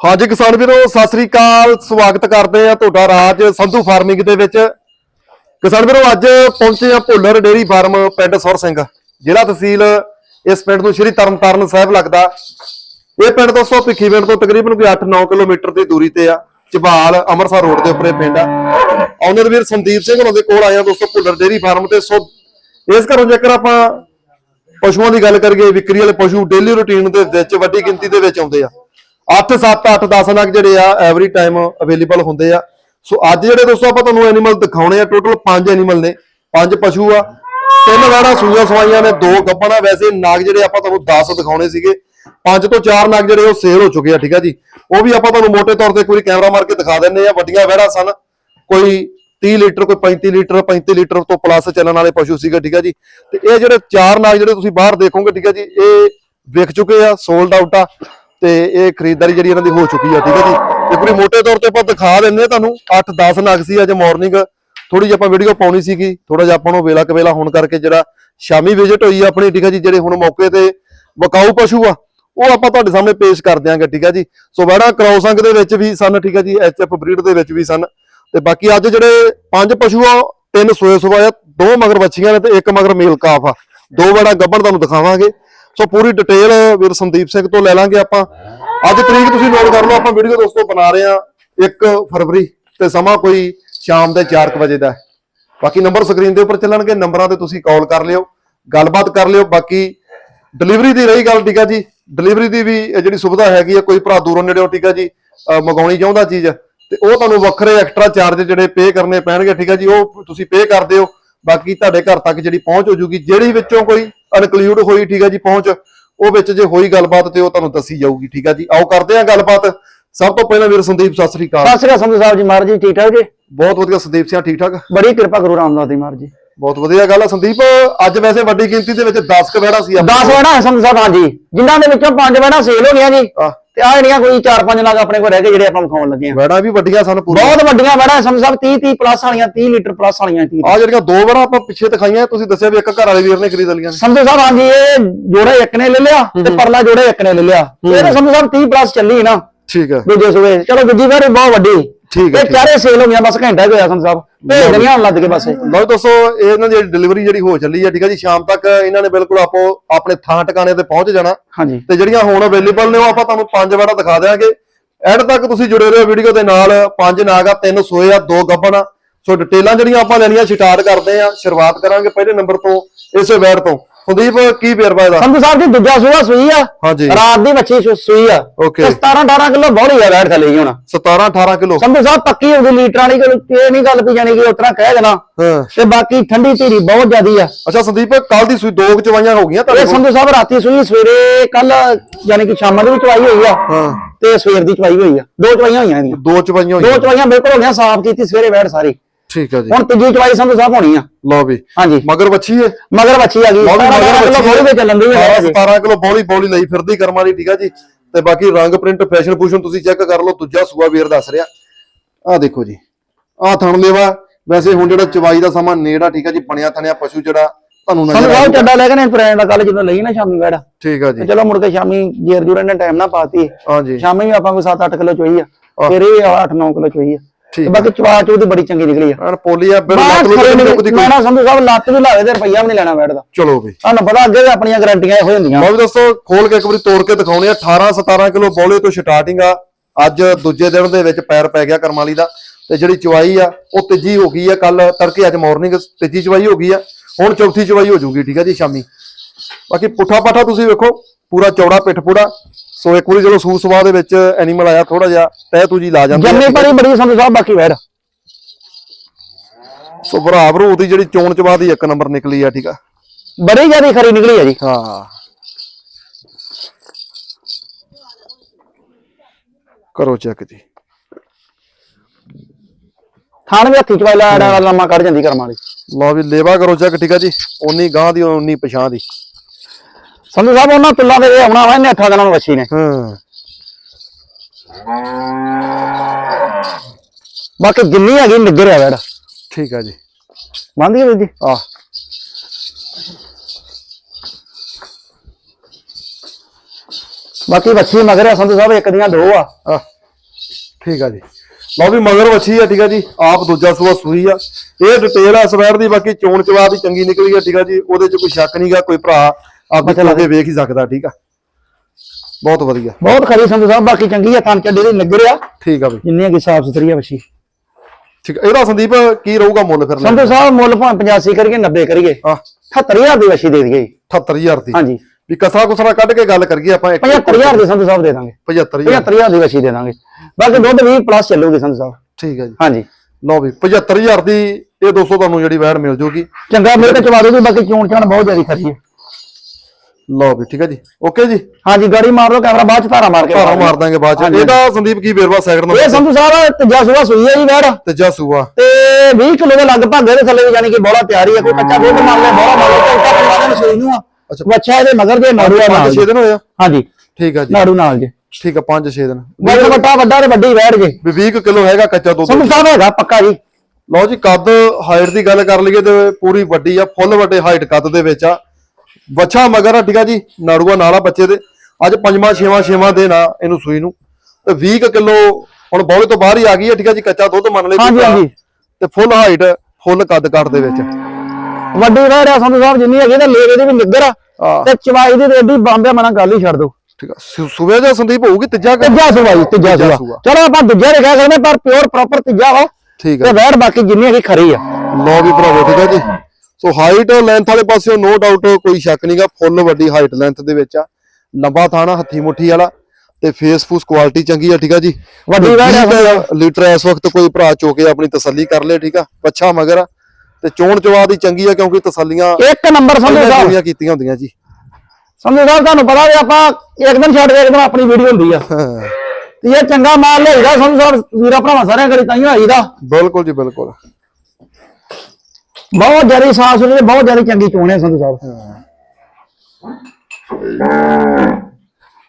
ਹਾਂਜੀ ਕਿਸਾਨ ਵੀਰੋ, ਸਤਿ ਸ੍ਰੀ ਅਕਾਲ। ਸਵਾਗਤ ਕਰਦੇ ਆ ਤੁਹਾਡਾ ਰਾਜ ਸੰਧੂ ਫਾਰਮਿੰਗ ਦੇ ਵਿੱਚ। ਕਿਸਾਨ ਵੀਰੋ, ਅੱਜ ਪਹੁੰਚੇ ਆ ਭੁੱਲਰ ਡੇਰੀ ਫਾਰਮ ਪਿੰਡ ਸੁਰ ਸਿੰਘ। ਜ਼ਿਲ੍ਹਾ ਤਹਿਸੀਲ ਇਸ ਪਿੰਡ ਨੂੰ ਸ਼੍ਰੀ ਤਰਨਤਾਰਨ ਸਾਹਿਬ ਲੱਗਦਾ। ਇਹ ਪਿੰਡ ਦੋਸਤੋ ਭਿੱਖੀਵਿੰਡ ਤੋਂ ਤਕਰੀਬਨ ਕੋਈ 8-9 ਕਿਲੋਮੀਟਰ ਦੀ ਦੂਰੀ ਤੇ ਆ। ਝਬਾਲ ਅੰਮ੍ਰਿਤਸਰ ਰੋਡ ਦੇ ਉੱਪਰ ਇਹ ਪਿੰਡ ਆ। ਆਨਰ ਵੀਰ ਸੰਦੀਪ ਸਿੰਘ ਉਹਨਾਂ ਦੇ ਕੋਲ ਆਇਆ ਦੋਸਤੋ ਭੁੱਲਰ ਡੇਰੀ ਫਾਰਮ ਤੇ। ਸੋ, ਇਸ ਘਰੋਂ ਜੇਕਰ ਆਪਾਂ ਪਸ਼ੂਆਂ ਦੀ ਗੱਲ ਕਰੀਏ, ਵਿਕਰੀ ਵਾਲੇ ਪਸ਼ੂ ਡੇਲੀ ਰੁਟੀਨ ਦੇ ਵਿੱਚ, ਵੱਡੀ ਗਿਣਤੀ ਦੇ ਵਿੱਚ ਆਉਂਦੇ ਆ। 8 7 8 10 ਨਗ ਜਿਹੜੇ ਆ ਐਵਰੀ ਟਾਈਮ ਅਵੇਲੇਬਲ ਹੁੰਦੇ ਆ। ਸੋ ਅੱਜ ਜਿਹੜੇ ਦੋਸਤੋ ਆਪਾਂ ਤੁਹਾਨੂੰ ਐਨੀਮਲ ਦਿਖਾਉਣੇ ਆ ਟੋਟਲ 5 ਐਨੀਮਲ ਨੇ। 5 ਪਸ਼ੂ ਆ, ਤਿੰਨ ਵਾੜਾ ਸੂਈਆਂ ਸਵਾਈਆਂ ਨੇ, ਦੋ ਗੱਬਣਾ ਵੈਸੇ ਨਾਗ ਜਿਹੜੇ ਆਪਾਂ ਤੁਹਾਨੂੰ 10 ਦਿਖਾਉਣੇ ਸੀਗੇ, ਪੰਜ ਤੋਂ ਚਾਰ ਨਾਗ ਜਿਹੜੇ ਉਹ ਸੇਲ ਹੋ ਚੁੱਕੇ ਆ, ਠੀਕ ਆ ਜੀ। ਉਹ ਵੀ ਆਪਾਂ ਤੁਹਾਨੂੰ ਮੋٹے ਤੌਰ ਤੇ ਕੋਈ ਕੈਮਰਾ ਮਾਰ ਕੇ ਦਿਖਾ ਦਿੰਨੇ ਆ। ਵੱਡੀਆਂ ਵਹਿੜਾ ਸਨ, ਕੋਈ 30 ਲੀਟਰ, ਕੋਈ 35 ਲੀਟਰ 35 ਲੀਟਰ ਤੋਂ ਪਲੱਸ ਚੱਲਣ ਵਾਲੇ ਪਸ਼ੂ ਸੀਗੇ, ਠੀਕ ਆ ਜੀ। ਤੇ ਇਹ ਜਿਹੜੇ ਚਾਰ ਨਾਗ ਜਿਹੜੇ ਤੁਸੀਂ ਬਾਹਰ ਦੇਖੋਗੇ, ਠੀਕ ਆ ਜੀ, ਇਹ ਵਿਕ ਚੁੱਕੇ ਆ ਸੋਲਡ ਆਊਟ ਆ। ਤੇ ਇਹ ਖਰੀਦਦਾਰੀ ਜਿਹੜੀ ਇਹਨਾਂ ਦੀ ਹੋ ਚੁੱਕੀ ਆ, ਠੀਕ ਹੈ ਜੀ? ਇੱਕ ਵਾਰੀ ਮੋٹے ਤੌਰ ਤੇ ਆਪਾਂ ਦਿਖਾ ਦਿੰਨੇ ਆ ਤੁਹਾਨੂੰ 8-10 ਨਗ ਸੀ ਅੱਜ ਮਾਰਨਿੰਗ ਥੋੜੀ ਜਿਹੀ ਆਪਾਂ ਵੀਡੀਓ ਪਾਉਣੀ ਸੀਗੀ ਥੋੜਾ ਜਿਹਾ ਆਪਾਂ ਨੂੰ ਵੇਲਾ ਕਵੇਲਾ ਹੋਣ ਕਰਕੇ ਜਿਹੜਾ ਸ਼ਾਮੀ ਵਿਜ਼ਿਟ ਹੋਈ ਆ ਆਪਣੀ, ਠੀਕ ਹੈ ਜੀ, ਜਿਹੜੇ ਹੁਣ ਮੌਕੇ ਤੇ ਵਕਾਊ ਪਸ਼ੂ ਆ, ਉਹ ਆਪਾਂ ਤੁਹਾਡੇ ਸਾਹਮਣੇ ਪੇਸ਼ ਕਰ ਦਿਆਂਗੇ, ਠੀਕ ਹੈ ਜੀ? ਸੋ ਬੜਾ ਕ੍ਰੋਸ ਦੇ ਵਿੱਚ ਵੀ ਸਨ, ਠੀਕ ਹੈ ਜੀ ਐਚਐਫ ਬਰੀਡ ਦੇ ਵਿੱਚ ਵੀ ਸਨ। ਤੇ ਬਾਕੀ ਅੱਜ ਜਿਹੜੇ ਪੰਜ ਪਸ਼ੂ ਆ, ਤਿੰਨ ਸੋਏ ਸੁਬਾ ਆ ਦੋ ਮਗਰ ਬੱਚੀਆਂ ਨੇ ਤੇ ਇੱਕ ਮਗਰ ਮੇਲ ਕਾਫ ਆ। ਦੋ ਬੜਾ ਗੱਬਣ ਤੁਹਾਨੂੰ ਦਿਖਾਵਾਂਗੇ। ਸੋ ਪੂਰੀ ਡਿਟੇਲ ਵੀਰ ਸੰਦੀਪ ਸਿੰਘ ਤੋਂ ਲੈ ਲਾਂਗੇ ਆਪਾਂ। ਅੱਜ ਤਰੀਕ ਤੁਸੀਂ ਨੋਟ ਕਰ ਲਓ, ਆਪਾਂ ਵੀਡੀਓ ਦੋਸਤੋ ਬਣਾ ਰਹੇ ਆ 1 ਫਰਵਰੀ ਤੇ ਸਮਾਂ ਕੋਈ ਸ਼ਾਮ ਦੇ 4 ਵਜੇ ਦਾ ਬਾਕੀ ਨੰਬਰ ਸਕਰੀਨ ਦੇ ਉੱਪਰ ਚੱਲਣਗੇ ਨੰਬਰਾਂ ਤੇ ਤੁਸੀਂ ਕਾਲ ਕਰ ਲਿਓ, ਗੱਲਬਾਤ ਕਰ ਲਿਓ। ਬਾਕੀ ਡਿਲੀਵਰੀ ਦੀ ਰਹੀ ਗੱਲ, ਠੀਕ ਆ ਜੀ। ਡਿਲੀਵਰੀ ਦੀ ਵੀ ਜਿਹੜੀ ਸੁਵਿਧਾ ਹੈਗੀ ਆ, ਕੋਈ ਭਰਾ ਦੂਰੋਂ ਨੇੜਿਓਂ, ਠੀਕ ਆ ਜੀ, ਅਹ ਮੰਗਾਉਣੀ ਚਾਹੁੰਦਾ ਚੀਜ਼, ਤੇ ਉਹ ਤੁਹਾਨੂੰ ਵੱਖਰੇ ਐਕਸਟਰਾ ਚਾਰਜ ਜਿਹੜੇ ਪੇ ਕਰਨੇ ਪੈਣਗੇ, ਠੀਕ ਆ ਜੀ, ਉਹ ਤੁਸੀਂ ਪੇ ਕਰ ਦਿਓ। ਬਾਕੀ ਤੁਹਾਡੇ ਘਰ ਤੱਕ ਜਿਹੜੀ ਪਹੁੰਚ ਹੋ ਜੂਗੀ ਜਿਹੜੀ ਵਿੱਚੋਂ ਕੋਈ ਅਨਕਲੂਡ ਹੋਈ ਠੀਕ ਆ ਜੀ ਪਹੁੰਚ ਉਹ ਵਿੱਚ ਜੇ ਹੋਈ ਗੱਲਬਾਤ ਤੇ ਉਹ ਤੁਹਾਨੂੰ ਦੱਸੀ ਜਾਊਗੀ ਠੀਕ ਆ ਜੀ। ਆਓ ਕਰਦੇ ਆ ਗੱਲਬਾਤ। ਸਭ ਤੋਂ ਪਹਿਲਾਂ ਵੀਰ ਸੰਦੀਪ ਸਤਿ ਸ੍ਰੀ ਅਕਾਲ। ਸਤਿ ਸ਼੍ਰੀ ਅਕਾਲ ਸੰਧੂ ਸਾਹਿਬ ਜੀ ਮਹਾਰਾਜ ਜੀ ਠੀਕ ਠਾਕ ਜੀ? ਬਹੁਤ ਵਧੀਆ ਸੰਦੀਪ ਸਿੰਘ ਠੀਕ ਠਾਕ? ਬੜੀ ਕਿਰਪਾ ਕਰੂ ਰਾਮਦਾਸ ਦੀ ਮਹਾਰਾਜ ਜੀ। ਬਹੁਤ ਵਧੀਆ ਗੱਲ ਆ ਸੰਦੀਪ ਅੱਜ ਵੈਸੇ ਵੱਡੀ ਗਿਣਤੀ ਦੇ ਵਿੱਚ 10 ਕਵੈੜਾ ਸੀ 10 ਵੜਾ ਹੈ ਸੰਧੂ ਸਾਹਿਬ ਹਾਂਜੀ। ਜਿਨ੍ਹਾਂ ਦੇ ਵਿੱਚੋਂ 5 ਵੜਾ ਸੇਲ ਹੋ ਗਈਆਂ ਜੀ। ਤੇ ਆ ਜਿਹੜੀਆਂ ਕੋਈ 4-5 ਲੱਗ ਆਪਣੇ ਕੋਲ ਰਹਿ ਗਏ ਜਿਹੜੇ ਆਪਾਂ ਵਿਖਾਉਣ ਲੱਗੇ ਆ। ਵੈੜਾ ਵੀ ਵੱਡੀਆਂ ਸਨ ਪੂਰੀਆਂ। ਬਹੁਤ ਵੱਡੀਆਂ ਵੜਾ ਸੰਧੂ ਸਾਹਿਬ 30 30 ਪਲੱਸ ਵਾਲੀਆਂ 30 ਲੀਟਰ ਪਲੱਸ ਵਾਲੀਆਂ 30 ਆ ਜਿਹੜੀਆਂ ਦੋ ਵੜਾ ਆਪਾਂ ਪਿੱਛੇ ਦਿਖਾਈਆਂ ਤੁਸੀਂ ਦੱਸਿਆ ਵੀ ਇੱਕ ਘਰ ਵਾਲੇ ਵੀਰ ਨੇ ਖਰੀਦ ਲਈਆਂ ਨੇ। ਸੰਧੂ ਸਾਹਿਬ ਹਾਂਜੀ ਇਹ ਜੋੜੇ ਇੱਕ ਨੇ ਲੈ ਲਿਆ ਤੇ ਪਰਲਾ ਜੋੜੇ ਇੱਕ ਨੇ ਲੈ ਲਿਆ। ਇਹ ਤਾਂ ਸਾਹਿਬ 30 ਪਲੱਸ ਚੱਲੀ ਨਾ। ਠੀਕ ਹੈ। ਦੂਜੇ ਸੂਏ ਚਲੋ ਦੂਜੀ ਵਾਰ ਬਹੁਤ ਵੱਡੀ। ਠੀਕ ਹੈ, ਇਹ ਚਾਰੇ ਸੇਲ ਹੋ ਗਈਆਂ ਬਸ ਘੰਟਾ ਕੁ ਹੋਇਆ ਸੰਧੂ ਸਾਹਿਬ ਭੇਜ ਦੇਣੀਆਂ ਹੁਣ ਲੱਦ ਕੇ ਬਸ। ਲਓ ਦੋਸਤੋ ਇਹ ਇਹਨਾਂ ਦੀ ਡਿਲੀਵਰੀ ਜਿਹੜੀ ਹੋ ਚੱਲੀ ਹੈ ਠੀਕ ਹੈ ਜੀ ਸ਼ਾਮ ਤੱਕ ਇਹਨਾਂ ਨੇ ਬਿਲਕੁਲ ਆਪੋ ਆਪਣੇ ਥਾਂ ਟਿਕਾਣੇ ਤੇ ਪਹੁੰਚ ਜਾਣਾ। ਹਾਂਜੀ। ਤੇ ਜਿਹੜੀਆਂ ਹੁਣ ਅਵੇਲੇਬਲ ਨੇ ਉਹ ਆਪਾਂ ਤੁਹਾਨੂੰ ਪੰਜ ਵੜਾ ਦਿਖਾ ਦਿਆਂਗੇ। ਐਡ ਤੱਕ ਤੁਸੀਂ ਜੁੜੇ ਰਹੋ ਵੀਡੀਓ ਦੇ ਨਾਲ। ਪੰਜ ਨਾਗ ਤਿੰਨ ਸੋਏ ਆ ਦੋ ਗੱਬਣ ਸੋ ਡਿਟੇਲਾਂ ਜਿਹੜੀਆਂ ਆਪਾਂ ਲੈਣੀਆਂ ਸਟਾਰਟ ਕਰਦੇ ਆ ਸ਼ੁਰੂਆਤ ਕਰਾਂਗੇ ਪਹਿਲੇ ਨੰਬਰ ਤੋਂ ਇਸੇ ਵੈਡ ਤੋਂ। ਸੰਦੀਪ ਕੀ ਵੇਰਵਾ ਇਹਦਾ ਸੰਧੂ ਸਾਹਿਬ ਜੀ ਦੂਜਾ ਸੂਆ ਸੂਈ ਆ। ਹਾਂਜੀ। ਰਾਤ ਦੀ ਬੱਚੀ ਸੁ- ਸੂਈ ਆ। Okay. ਤੇ 17 18 ਕਿਲੋ ਬੋਲੀ ਆ ਬੈਠ ਥੱਲੇ ਹੀ ਹੁਣ। 17 18 ਕਿਲੋ। ਸੰਧੂ ਸਾਹਿਬ ਪੱਕੀ ਹੋ ਗਈ ਲੀਟਰ ਵਾਲੀ ਗੱਲ ਇਹ ਨਹੀਂ ਗੱਲ ਵੀ ਜਾਣੀ ਕਿ ਉਤਰਾ ਕਹਿ ਦੇਣਾ। ਹਾਂ। ਤੇ ਬਾਕੀ ਠੰਡੀ ਧੀਰੀ ਬਹੁਤ ਜ਼ਿਆਦੀ ਆ। ਅੱਛਾ ਸੰਦੀਪ ਕੱਲ ਦੀ ਸੂਈ ਦੋ ਕੁ ਚਵਾਈਆਂ ਹੋ ਗਈਆਂ ਇਹ ਤੁਹਾਡੇ ਕੋਲ? ਸੰਧੂ ਸਾਹਿਬ ਰਾਤੀ ਸੂਈ ਸਵੇਰੇ ਕੱਲ ਯਾਨੀ ਕਿ ਸ਼ਾਮਾਂ ਦੀ ਵੀ ਚਵਾਈ ਹੋਈ ਆ। ਹਾਂ। ਤੇ ਸਵੇਰ ਦੀ ਚਵਾਈ ਹੋਈ ਆ। ਦੋ ਚਵਾਈਆਂ ਹੋਈਆਂ ਇਹਦੀਆਂ। ਦੋ ਚਵਾਈਆਂ ਦੋ ਹੋਈਆਂ ਚਵਾਈਆਂ ਬਿਲਕੁਲ ਹੋ ਗਈਆਂ ਸਾਫ਼ ਕੀਤੀ ਸਵੇਰੇ ਬੈਠ ਸਾਰੀ। ਠੀਕ ਹੈ ਜੀ। ਹੁਣ ਤੀਜੀ ਚਵਾਈ ਸੰਧੂ ਸਾਹਿਬ ਹੋਣੀ ਆ। ਲਓ ਵੀ। ਹਾਂਜੀ। ਮਗਰ ਬੱਚੀ ਹੈ ਮਗਰ ਬੱਚੀ ਆ ਗਈ ਲਓ ਵੀ 17 ਮਗਰ ਕਿਲੋ ਬੱਚੀ ਬੋਲੀ ਤੇ ਚੱਲਣ ਦੀ ਹੈ 17 ਕਿਲੋ ਬੌਲੀ ਬੌਲੀ ਲਈ ਫਿਰਦੀ ਕਰਮਾਂ ਦੀ ਠੀਕ ਆ ਜੀ। ਤੇ ਬਾਕੀ ਰੰਗ ਪ੍ਰਿੰਟ ਫੈਸ਼ਨ ਪੂਸ਼ਨ ਤੁਸੀਂ ਚੈੱਕ ਕਰ ਲਓ ਦੂਜਾ ਸੂਆ ਵੀਰ ਦੱਸ ਰਿਹਾ। ਆਹ ਦੇਖੋ ਜੀ। ਆਹ ਥਣ ਲੇਵਾ ਵੈਸੇ ਹੁਣ ਜਿਹੜਾ ਚਵਾਈ ਦਾ ਸਮਾਂ ਨੇੜਾ ਠੀਕ ਆ ਜੀ ਬਣਿਆ ਥਣਿਆ ਪਸ਼ੂ ਜਿਹੜਾ ਤੁਹਾਨੂੰ ਨਜ਼ਰ ਚੱਡਾ ਲੈ ਕੇ ਨੇ ਫਰੈਂਡ ਦਾ ਕੱਲ ਜਦੋਂ ਲਈ ਨਾ ਸ਼ਾਮੀ ਬੈਠ ਠੀਕ ਆ ਜੀ। ਚਲੋ ਮੁੜ ਕੇ ਸ਼ਾਮੀ ਜੇਰ ਜੂਰ ਨੇ ਟਾਈਮ ਨਾ ਪਾਤੀ ਹਾਂਜੀ ਸ਼ਾਮੀ ਵੀ ਆਪਾਂ ਕੋਈ 7-8 ਕਿਲੋ ਚੋਈ ਆ। ਫਿਰ ਇਹ 8-9 ਕਿਲੋ ਚੋਈ ਆ। ਤੇ ਬਾਕੀ ਚਵਾ ਚੋ ਦੀ ਬੜੀ ਚੰਗੀ ਨਿਕਲੀ ਆ। ਐਨ ਪੋਲੀ ਆ ਬਿਲ ਲੱਤ ਮੈਂ ਨਾ ਸੰਧੂ ਸਾਹਿਬ ਲੱਤ ਵੀ ਲਾਵੇ ਤੇ ਰੁਪਈਆ ਵੀ ਨਹੀਂ ਲੈਣਾ ਬੈਠਦਾ ਚਲੋ ਵੀ। ਤੁਹਾਨੂੰ ਪਤਾ ਅੱਗੇ ਵੀ ਆਪਣੀਆਂ ਗਾਰੰਟੀਆਂ ਇਹੋ ਹੁੰਦੀਆਂ। ਵੀ ਦੋਸਤੋ ਖੋਲ ਕੇ ਇੱਕ ਵਾਰੀ ਤੋੜ ਕੇ ਦਿਖਾਉਣੇ ਆ। 18 17 ਕਿਲੋ ਬੌਲੇ ਤੋਂ ਸਟਾਰਟਿੰਗ ਆ। ਅੱਜ ਦੂਜੇ ਦਿਨ ਦੇ ਵਿੱਚ ਪੈਰ ਪੈ ਗਿਆ ਕਰਮਾਲੀ ਦਾ। ਤੇ ਜਿਹੜੀ ਚਵਾਈ ਆ ਉਹ ਤੀਜੀ ਹੋ ਗਈ ਆ। ਕੱਲ ਤੜਕੇ ਅੱਜ ਮਾਰਨਿੰਗ ਤੀਜੀ ਚਵਾਈ ਹੋ ਗਈ ਆ। ਹੁਣ ਚੌਥੀ ਚਵਾਈ ਹੋ ਜੂਗੀ ਠੀਕ ਆ ਜੀ ਸ਼ਾਮੀ। ਬਾਕੀ ਪੁੱਠਾ ਪਾਠਾ ਤੁਸੀਂ ਵੇਖੋ। ਪੂਰਾ ਚੌੜਾ ਪਿੱਠ ਪੂੜਾ ਸੋ ਇੱਕ ਵਾਰੀ ਸੂਰ ਸਵਾ ਦੇ ਵਿੱਚ ਐਨੀਮਲ ਆਇਆ ਥੋੜਾ ਜਿਹਾ ਤੈ ਤੁਜੀ ਲਾ ਜਾਂਦੇ ਆ। ਜੰਮੀ ਪਰੀ ਬੜੀ ਸੰਧੂ ਸਾਹਿਬ ਬਾਕੀ ਬੈਠ। ਸੋ ਭਰਾ ਭਰੂ ਦੀ ਜਿਹੜੀ ਚੋਣ ਚਵਾ ਦੀ ਇੱਕ ਨੰਬਰ ਨਿਕਲੀ ਆ ਠੀਕ ਆ? ਬੜੀ ਜਿਆਦੀ ਖਰੀ ਨਿਕਲੀ ਆ ਜੀ। ਹਾਂ। ਕਰੋ ਚੈੱਕ ਜੀ। ਥਾਣ ਵੀ ਹੱਥੀ ਚਵਾਈ ਲਾ ਆੜਾ ਲੰਮਾ ਕੱਢ ਜਾਂਦੀ ਕਰਮਾਂ ਵਾਲੀ। ਲਓ ਵੀ ਲੇਵਾ ਕਰੋ ਚੈੱਕ ਠੀਕ ਆ ਜੀ? ਉਨੀ ਗਾਂ ਦੀ ਉਨੀ ਪਛਾਂ ਦੀ। ਸੰਧੂ ਸਾਹਿਬ ਉਹਨਾਂ ਤੁੱਲਾਂ ਦੇ ਇਹ ਆਉਣਾ ਵਾ ਇਹਨੇ ਅੱਠਾਂ ਦਿਨਾਂ ਨੂੰ ਵੱਛੀ ਨੇ। ਹਾਂ। ਬਾਕੀ ਜਿੰਨੀ ਹੈਗੀ ਨਿੱਗਰ ਆ ਬੈਠ। ਠੀਕ ਆ ਜੀ। ਬੰਦੀ ਵੀਰ ਜੀ। ਆ। ਬਾਕੀ ਵੱਛੀ ਮਗਰ ਆ ਸੰਧੂ ਸਾਹਿਬ ਇੱਕ ਦੀਆਂ ਦੋ ਆ। ਆ। ਠੀਕ ਆ ਜੀ। ਲਓ ਵੀ ਮਗਰ ਵੱਛੀ ਆ ਠੀਕ ਆ ਜੀ। ਆਪ ਦੂਜਾ ਸੂਆ ਸੂਈ ਆ। ਇਹ ਡਿਟੇਲ ਆ ਸਵੇਰ ਦੀ ਬਾਕੀ ਚੋਣ ਚਵਾ ਦੀ ਚੰਗੀ ਨਿਕਲੀ ਆ ਠੀਕ ਆ ਜੀ। ਉਹਦੇ ਚ ਕੋਈ ਸ਼ੱਕ ਨਹੀਂਗਾ ਕੋਈ ਭਰਾ। ਆਪੇ ਚਲਾ ਕੇ ਵੇਖ ਹੀ ਸਕਦਾ ਠੀਕ ਆ। ਬਹੁਤ ਵਧੀਆ। ਬਹੁਤ ਖਰੀ ਸੰਧੂ ਸਾਹਿਬ ਬਾਕੀ ਚੰਗੀ ਆ ਥਣ ਚੱਡੇ ਦੀ ਲੱਗ ਰਿਹਾ ਠੀਕ ਆ ਬਈ। ਜਿੰਨੀ ਕਿ ਸਾਫ਼ ਸੁਥਰੀ ਆ ਠੀਕ ਆ ਇਹਦਾ ਸੰਦੀਪ ਕੀ ਰਹੂਗਾ ਮੁੱਲ ਫਿਰ ਸੰਧੂ ਸਾਹਿਬ ਮੁੱਲ ਭਾਵੇਂ 85 ਕਰੀਏ 90 ਕਰੀਏ। ਆ 78000 ਦੀ ਵੱਛੀ ਦੇ ਦਈਏ। 78000 ਦੀ। ਹਾਂਜੀ। ਵੀ ਕਸਾ ਕੁਸਰਾ ਕੱਢ ਕੇ ਗੱਲ ਕਰੀਏ ਆਪਾਂ 75000 ਦੀ ਸੰਧੂ ਸਾਹਿਬ ਦੇ ਦਾਂਗੇ। 75000 75000 ਦੀ ਵੱਛੀ ਦੇ ਦਾਂਗੇ। ਬਾਕੀ ਦੁੱਧ 20 ਪਲੱਸ ਚੱਲੂਗੀ ਸੰਧੂ ਸਾਹਿਬ। ਠੀਕ ਆ ਜੀ। ਹਾਂਜੀ। ਲਓ ਵੀ 75000 ਦੀ ਇਹ 200 ਤੁਹਾਨੂੰ ਜਿਹੜੀ ਵੈੜ ਮਿਲ ਜੂਗੀ। ਚੰਗਾ ਮੇਰੇ ਤੇ ਚਵਾ ਦੋਗੇ ਬਾਕੀ ਚੋਣ ਚਾਣ ਬਹੁਤ ਜ਼ਿਆਦਾ ਖਰੀ ਹੈ ਲਓ ਵੀ ਠੀਕ ਆ ਜੀ। ਓਕੇ ਜੀ? ਹਾਂਜੀ ਗਾੜੀ ਮਾਰ ਲਓ ਕੈਮਰਾ ਬਾਅਦ ਚ ਧਾਰਾ ਮਾਰ ਕੇ ਭਾਰਾ ਮਾਰ ਦਾਂਗੇ ਬਾਅਦ ਚ। ਹਾਂਜੀ। ਇਹਦਾ ਸੰਦੀਪ ਕੀ ਵੇਰਵਾ ਸੈਕਿੰਡ ਇਹ ਨੰਬਰ ਸੰਧੂ ਸਾਹਿਬ ਤੀਜਾ ਸੂਆ ਸੂਈ ਹੈ ਜੀ ਵੈੜ ਤੀਜਾ ਸੂਆ। ਤੇ 20 ਕਿਲੋ ਦੇ ਲਗਭਗ ਇਹਦੇ ਥੱਲੇ ਵੀ ਯਾਨੀ ਕਿ ਬੋਲਾ ਤਿਆਰੀ ਹੈ ਕੋਈ ਕੱਚਾ ਦੁੱਧ ਮੰਨ ਲੈ ਬੋਲਾ ਮੰਨ ਲੈ ਚੌਥਾ ਪੰਜਵਾਂ ਦਿਨ ਸੂਈ ਨੂੰ ਆ। ਅੱਛਾ। ਬੱਚਾ ਇਹਦੇ ਮਗਰ ਦੇ ਨਾੜੂ ਆ ਨਾਲ 5-6 ਦਿਨ ਹੋਇਆ ਹਾਂਜੀ। ਠੀਕ ਆ ਜੀ। ਨਾੜੂ ਨਾਲ ਜੇ। ਠੀਕ ਆ 5-6 ਦਿਨ। ਮਗਰ ਵੱਟਾ ਵੱਡਾ ਤੇ ਵੱਡੀ ਵੈੜ ਜੇ। ਵੀ 20 ਕਿਲੋ ਹੈਗਾ ਕੱਚਾ ਦੁੱਧ। ਸੰਧੂ ਸਾਹਿਬ ਹੈਗਾ ਪੱਕਾ ਜੀ। ਲਓ ਜੀ ਕੱਦ ਹਾਈਟ ਦੀ ਗੱਲ ਕਰ ਲਈਏ ਤੇ ਪੂਰੀ ਵੱਡੀ ਆ ਫੁੱਲ ਵੱਡੇ ਹਾਈਟ ਕੱਦ ਦੇ ਵਿੱਚ ਆ। ਬੱਚਾ ਮਗਰ ਆ ਠੀਕ ਆ ਜੀ ਨਾੜੂਆ ਨਾਲਾ ਬੱਚੇ ਦੇ। ਅੱਜ ਪੰਜਵਾਂ ਛੇਵਾਂ ਛੇਵਾਂ ਦਿਨ ਆ ਇਹਨੂੰ ਸੂਈ ਨੂੰ। ਤੇ 20 ਕਿਲੋ ਹੁਣ ਬੌਲੇ ਤੋਂ ਬਾਹਰ ਹੀ ਆ ਗਈ ਹੈ ਠੀਕ ਆ ਜੀ ਕੱਚਾ ਦੁੱਧ ਮੰਨ ਲਈ ਹਾਂਜੀ, ਹਾਂਜੀ। ਤੇ ਫੁੱਲ ਹਾਈਟ ਫੁੱਲ ਕੱਦ ਕੱਟ ਦੇ ਵਿੱਚ। ਵੱਡੀ ਵੈੜ ਆ ਸੰਧੂ ਸਾਹਿਬ ਜਿੰਨੀ ਹੈਗੀ ਤੇ ਲੇਵੇ ਦੀ ਵੀ ਨਿੱਗਰ ਆ। ਆ ਤੇ ਚਵਾਈ ਦੀ ਤੇ ਏਡੀ ਬੰਬੇ ਮਨਾ ਗੱਲ ਹੀ ਛੱਡ ਦੋ। ਠੀਕ ਆ ਸੂਬੇ ਦਾ ਸੰਦੀਪ ਹੋਊਗੀ ਤੀਜਾ ਤੀਜਾ ਸੂਆ ਜੀ ਤੀਜਾ ਸੂਆ। ਚਲੋ ਆਪਾਂ ਦੂਜਾ ਕਹਿ ਸਕਦੇ ਪਰ ਪਿਓਰ ਪ੍ਰੋਪਰ ਤੀਜਾ ਵਾ। ਠੀਕ ਤੇ ਆ ਵੈੜ ਬਾਕੀ ਜਿੰਨੀ ਹੈਗੀ ਖਰੀ ਆ। ਲਓ ਵੀ ਭਰਾਵੋ ਠੀਕ ਆ ਜੀ। ਸੋ ਹਾਈਟ ਲੈਂਥ ਵਾਲੇ ਪਾਸਿਓਂ ਨੋ ਡਾਊਟ ਕੋਈ ਸ਼ੱਕ ਨਹੀਂਗਾ ਫੁੱਲ ਵੱਡੀ ਹਾਈਟ ਲੈਂਥ ਦੇ ਵਿੱਚ ਆ। ਲੰਬਾ ਥਾਣਾ ਹੱਥੀ ਮੁੱਠੀ ਵਾਲਾ ਤੇ ਫੇਸ ਫੂਸ ਕੁਆਲਿਟੀ ਚੰਗੀ ਆ ਠੀਕ ਆ ਜੀ? ਵੱਡੀ ਲੀਟਰ ਇਸ ਵਕਤ ਕੋਈ ਭਰਾ ਚੋਕੇ ਆਪਣੀ ਤਸੱਲੀ ਕਰ ਲੇ ਠੀਕ ਆ? ਪੱਛਾ ਮਗਰ ਆ। ਤੇ ਚੋਣ ਚਵਾ ਦੀ ਚੰਗੀ ਆ ਕਿਉਂਕਿ ਤਸੱਲੀਆਂ ਇੱਕ ਨੰਬਰ ਸੰਧੂ ਸਾਹਿਬ। ਕੀਤੀਆਂ ਹੁੰਦੀਆਂ ਜੀ। ਸੰਧੂ ਸਾਹਿਬ ਤੁਹਾਨੂੰ ਪਤਾ ਵੀ ਆਪਾਂ ਇੱਕ ਦਿਨ ਛੱਡ ਕੇ ਇੱਕ ਦਿਨ ਆਪਣੀ ਵੀਡੀਓ ਹੁੰਦੀ ਆ। ਹਾਂ, ਤੇ ਇਹ ਚੰਗਾ ਮਾਲ ਲਿਆਈਦਾ ਸੰਧੂ ਸਾਹਿਬ ਵੀਰਾ ਭਰਾਵਾਂ ਸਾਰਿਆਂ ਕਰੀ ਤਾਈਓ ਆਈਦਾ ਬਿਲਕੁਲ ਜੀ ਬਿਲਕੁਲ। ਬਹੁਤ ਜ਼ਿਆਦਾ ਸਾਫ਼ ਸੁਥਰੀ ਬਹੁਤ ਜ਼ਿਆਦਾ ਚੰਗੀ ਚੋਣ ਹੈ ਸੰਧੂ ਸਾਹਿਬ।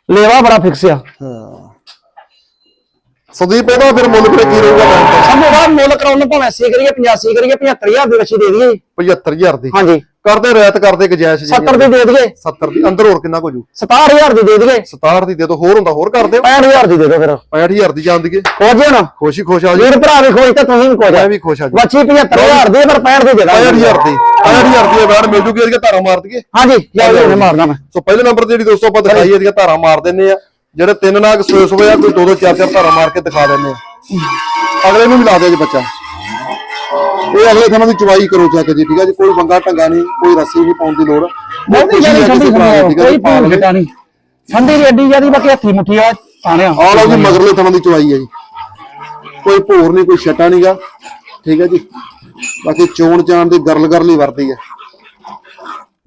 ਲੇਵਾ ਬੜਾ ਫਿਕਸ ਆ। ਹਾਂ। ਸੰਦੀਪ ਇਹਦਾ ਫਿਰ ਮੁੱਲ ਫਿਰ ਕੀ ਰਹੂਗਾ? ਸੰਧੂ ਸਾਹਿਬ ਮੁੱਲ ਕਰਾਉਣ ਨੂੰ ਭਾਵੇਂ 80 ਕਰੀਏ 85 ਕਰੀਏ 75000 ਦੀ ਰੱਛੀ ਦੇ ਦਈਏ। 75000 ਦੀ। ਹਾਂਜੀ। ਕਰਦੇ ਰਹਿਤ ਕਰਦੇ ਗਜਾਇਸ਼ ਜੀ 70 ਦੀ ਦੇ ਦਈਏ। 70 ਦੀ ਅੰਦਰ ਹੋਰ ਕਿੰਨਾ ਕੁ ਜੂ 67000 ਦੀ ਦੇ ਦਈਏ। 67 ਦੀ ਦੇ ਦੋ ਹੋਰ ਹੁੰਦਾ ਹੋਰ ਕਰ ਦਿਓ। 65000 ਦੀ ਦੇ ਦਿਓ ਫਿਰ। 65000 ਦੀ ਜਾਣ ਦੀਏ। ਹੋ ਜੇ ਨਾ ਖੁਸ਼ੀ ਖੁਸ਼ ਆ ਜੀ। ਵੀਰ ਭਰਾ ਵੀ ਖੋਜ ਤੇ ਤੁਸੀਂ ਵੀ ਖੋਜ ਮੈਂ ਵੀ ਖੁਸ਼ ਆ ਜੀ। ਬੱਚੀ 75000 ਦੀ ਪਰ 65 ਦੀ ਦੇ ਦਾਂਗੇ। 65000 ਦੀ 65000 ਦੀ ਬਾਹਰ ਮਿਲ ਜੂਗੀ ਇਹਦੀਆਂ ਧਾਰਾਂ ਮਾਰ ਦਈਏ। ਹਾਂਜੀ ਜਾਓ ਜੀ ਮਾਰਨਾ ਮੈਂ। ਸੋ ਪਹਿਲੇ ਨੰਬਰ ਤੇ ਜਿਹੜੀ ਦੋਸਤੋ ਆਪਾਂ ਦਿਖਾਈ ਇਹਦੀਆਂ ਧਾਰਾਂ ਮਾਰ ਦਿੰਨੇ ਆ। ਜਿਹੜੇ ਤਿੰਨ ਨਾਗ ਸੋਏ ਸੋਏ ਆ ਕੋਈ ਦੋ ਦੋ ਚਾਰ ਚਾਰ ਧਾਰਾਂ ਮਾਰ ਕੇ ਦਿਖਾ ਦਿੰਨੇ ਆ। ਅਗਲੇ ਨੂੰ ਵੀ ਲਾ ਦਿਓ ਜੀ ਬੱਚਾ। ਇਹ ਅਗਲੇ ਥਾਂ ਦੀ ਚਵਾਈ ਕਰੋ ਚੈੱਕ ਜੀ ਠੀਕ ਆ ਜੀ? ਕੋਈ ਬੰਗਾ ਢੰਗਾ ਨਹੀਂ ਕੋਈ ਰੱਸੀ ਨਹੀਂ ਪਾਉਣ ਦੀ ਲੋੜ। ਕੋਈ ਨਹੀਂ। ਦੀ ਐਡੀ ਜਿਆਦੀ ਬਾਕੀ ਹੱਥੀ ਮੁੱਠੀ ਆ ਪਾਣਿਆ ਆਹ ਲਓ ਜੀ ਮਗਰਲੇ ਥਾਂ ਦੀ ਚਵਾਈ ਹੈ ਜੀ। ਕੋਈ ਭੋਰ ਨਹੀਂ ਕੋਈ ਛਟਾ ਨਹੀਂਗਾ ਠੀਕ ਹੈ ਜੀ? ਬਾਕੀ ਚੋਣ ਚਾਣ ਦੀ ਗਰਲ ਗਰਲੀ ਵਰਦੀ ਹੈ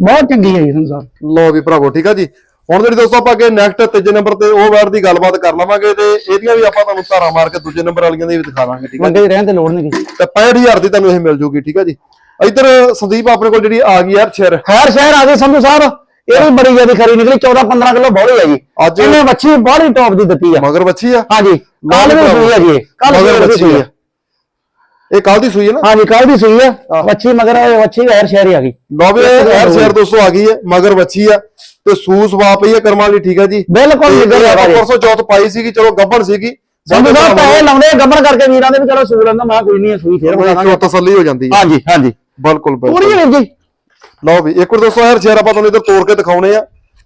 ਬਹੁਤ ਚੰਗੀ ਹੈ ਜੀ ਸੰਸਾਰ। ਲੋ ਵੀ ਭਰਾਵੋ ਠੀਕ ਆ ਜੀ? ਹੁਣ ਜਿਹੜੀ ਦੋਸਤੋ ਆਪਾਂ ਅੱਗੇ ਨੈਕਸਟ ਤੀਜੇ ਨੰਬਰ ਤੇ ਉਹ ਵਾਰ ਦੀ ਗੱਲਬਾਤ ਕਰ ਲਵਾਂਗੇ ਤੇ ਇਹਦੀਆਂ ਵੀ ਆਪਾਂ ਤੁਹਾਨੂੰ ਧਾਰਾਂ ਮਾਰ ਕੇ ਦੂਜੇ ਨੰਬਰ ਵਾਲੀਆਂ ਦੀ ਵੀ ਦਿਖਾ ਦਾਂਗੇ ਠੀਕ ਆ ਮੰਗੇ ਰਹਿਣ ਤੇ ਲੋੜ ਨਹੀਂ ਗੀ। ਤੇ 65000 ਦੀ ਤੁਹਾਨੂੰ ਇਹ ਮਿਲ ਜੂਗੀ ਠੀਕ ਆ ਜੀ? ਇੱਧਰ ਸੰਦੀਪ ਆਪਣੇ ਕੋਲ ਜਿਹੜੀ ਆ ਗਈ ਯਾਰ ਛੇਰ ਖੈਰ ਸ਼ਹਿਰ ਆ ਗਏ ਸੰਧੂ ਸਾਹਿਬ। ਇਹ ਵੀ ਬੜੀ ਜਿਆਦੀ ਖਰੀ ਨਿਕਲੀ 14 15 ਕਿਲੋ ਬੋਲੀ ਹੈ ਜੀ ਅੱਜ- ਇਹਨੇ ਵੱਛੀ ਬੜੀ ਟੌਪ ਦੀ ਦਿੱਤੀ ਆ। ਮਗਰ ਬੱਚੀ ਆ? ਹਾਂਜੀ ਕੱਲ ਵੀ ਸੂਈ ਹੈ ਜੀ ਕੱਲ ਮਗਰ ਵੀ ਬੱਚੀ ਆ। ਹੈ ਇਹ ਕੱਲ ਦੀ ਸੂਈ ਹੈ ਨਾ? ਹਾਂਜੀ ਕੱਲ ਦੀ ਸੂਈ ਹੈ ਵੱਛੀ ਮਗਰ ਵੱਛੀ ਖੈਰ ਸ਼ਹਿਰ ਹੀ ਆ ਗਈ। ਲੋ ਵੀ ਯਾਰ ਛੇਰ ਦੋਸਤੋ ਆ ਗਈ ਹੈ ਮਗਰ ਬੱਚੀ ਆ। ਤੇ ਸੂਸ ਵਾ ਪਈ ਹੈ ਕਰਮਾਂ ਲਈ ਠੀਕ ਆ ਜੀ? ਬਿਲਕੁਲ ਇਹ ਆਪਾਂ ਰਿਹਾ ਪਰਸੋਂ ਚੌਥ ਪਾਈ ਸੀਗੀ ਚਲੋ ਗੱਬਣ ਸੀਗੀ। ਸੰਧੂ ਸਾਹਿਬ ਪੈਸੇ ਲਾਉਂਦੇ ਗੱਬਰ ਕਰਕੇ ਵੀਰਾਂ ਦੇ ਵੀ ਚਲੋ ਸੂਲ ਲੈਂਦਾ ਮੈਂ ਕੋਈ ਨਹੀਂ ਸੂਈ ਫੇਰ ਬਣਾ ਦਾਂਗੇ। ਤਸੱਲੀ ਹੋ ਜਾਂਦੀ ਹੈ ਹਾਂਜੀ ਹਾਂਜੀ। ਬਿਲਕੁਲ ਪੂਰੀ ਬਿਲਕੁਲ ਵੀਰ ਜੀ। ਲਓ ਵੀ ਇੱਕ ਵਾਰ ਦੋਸਤੋ ਯਾਰ ਸ਼ੇਰ ਆਪਾਂ ਤੁਹਾਨੂੰ ਇੱਧਰ ਤੋੜ ਕੇ ਦਿਖਾਉਣੇ ਆ।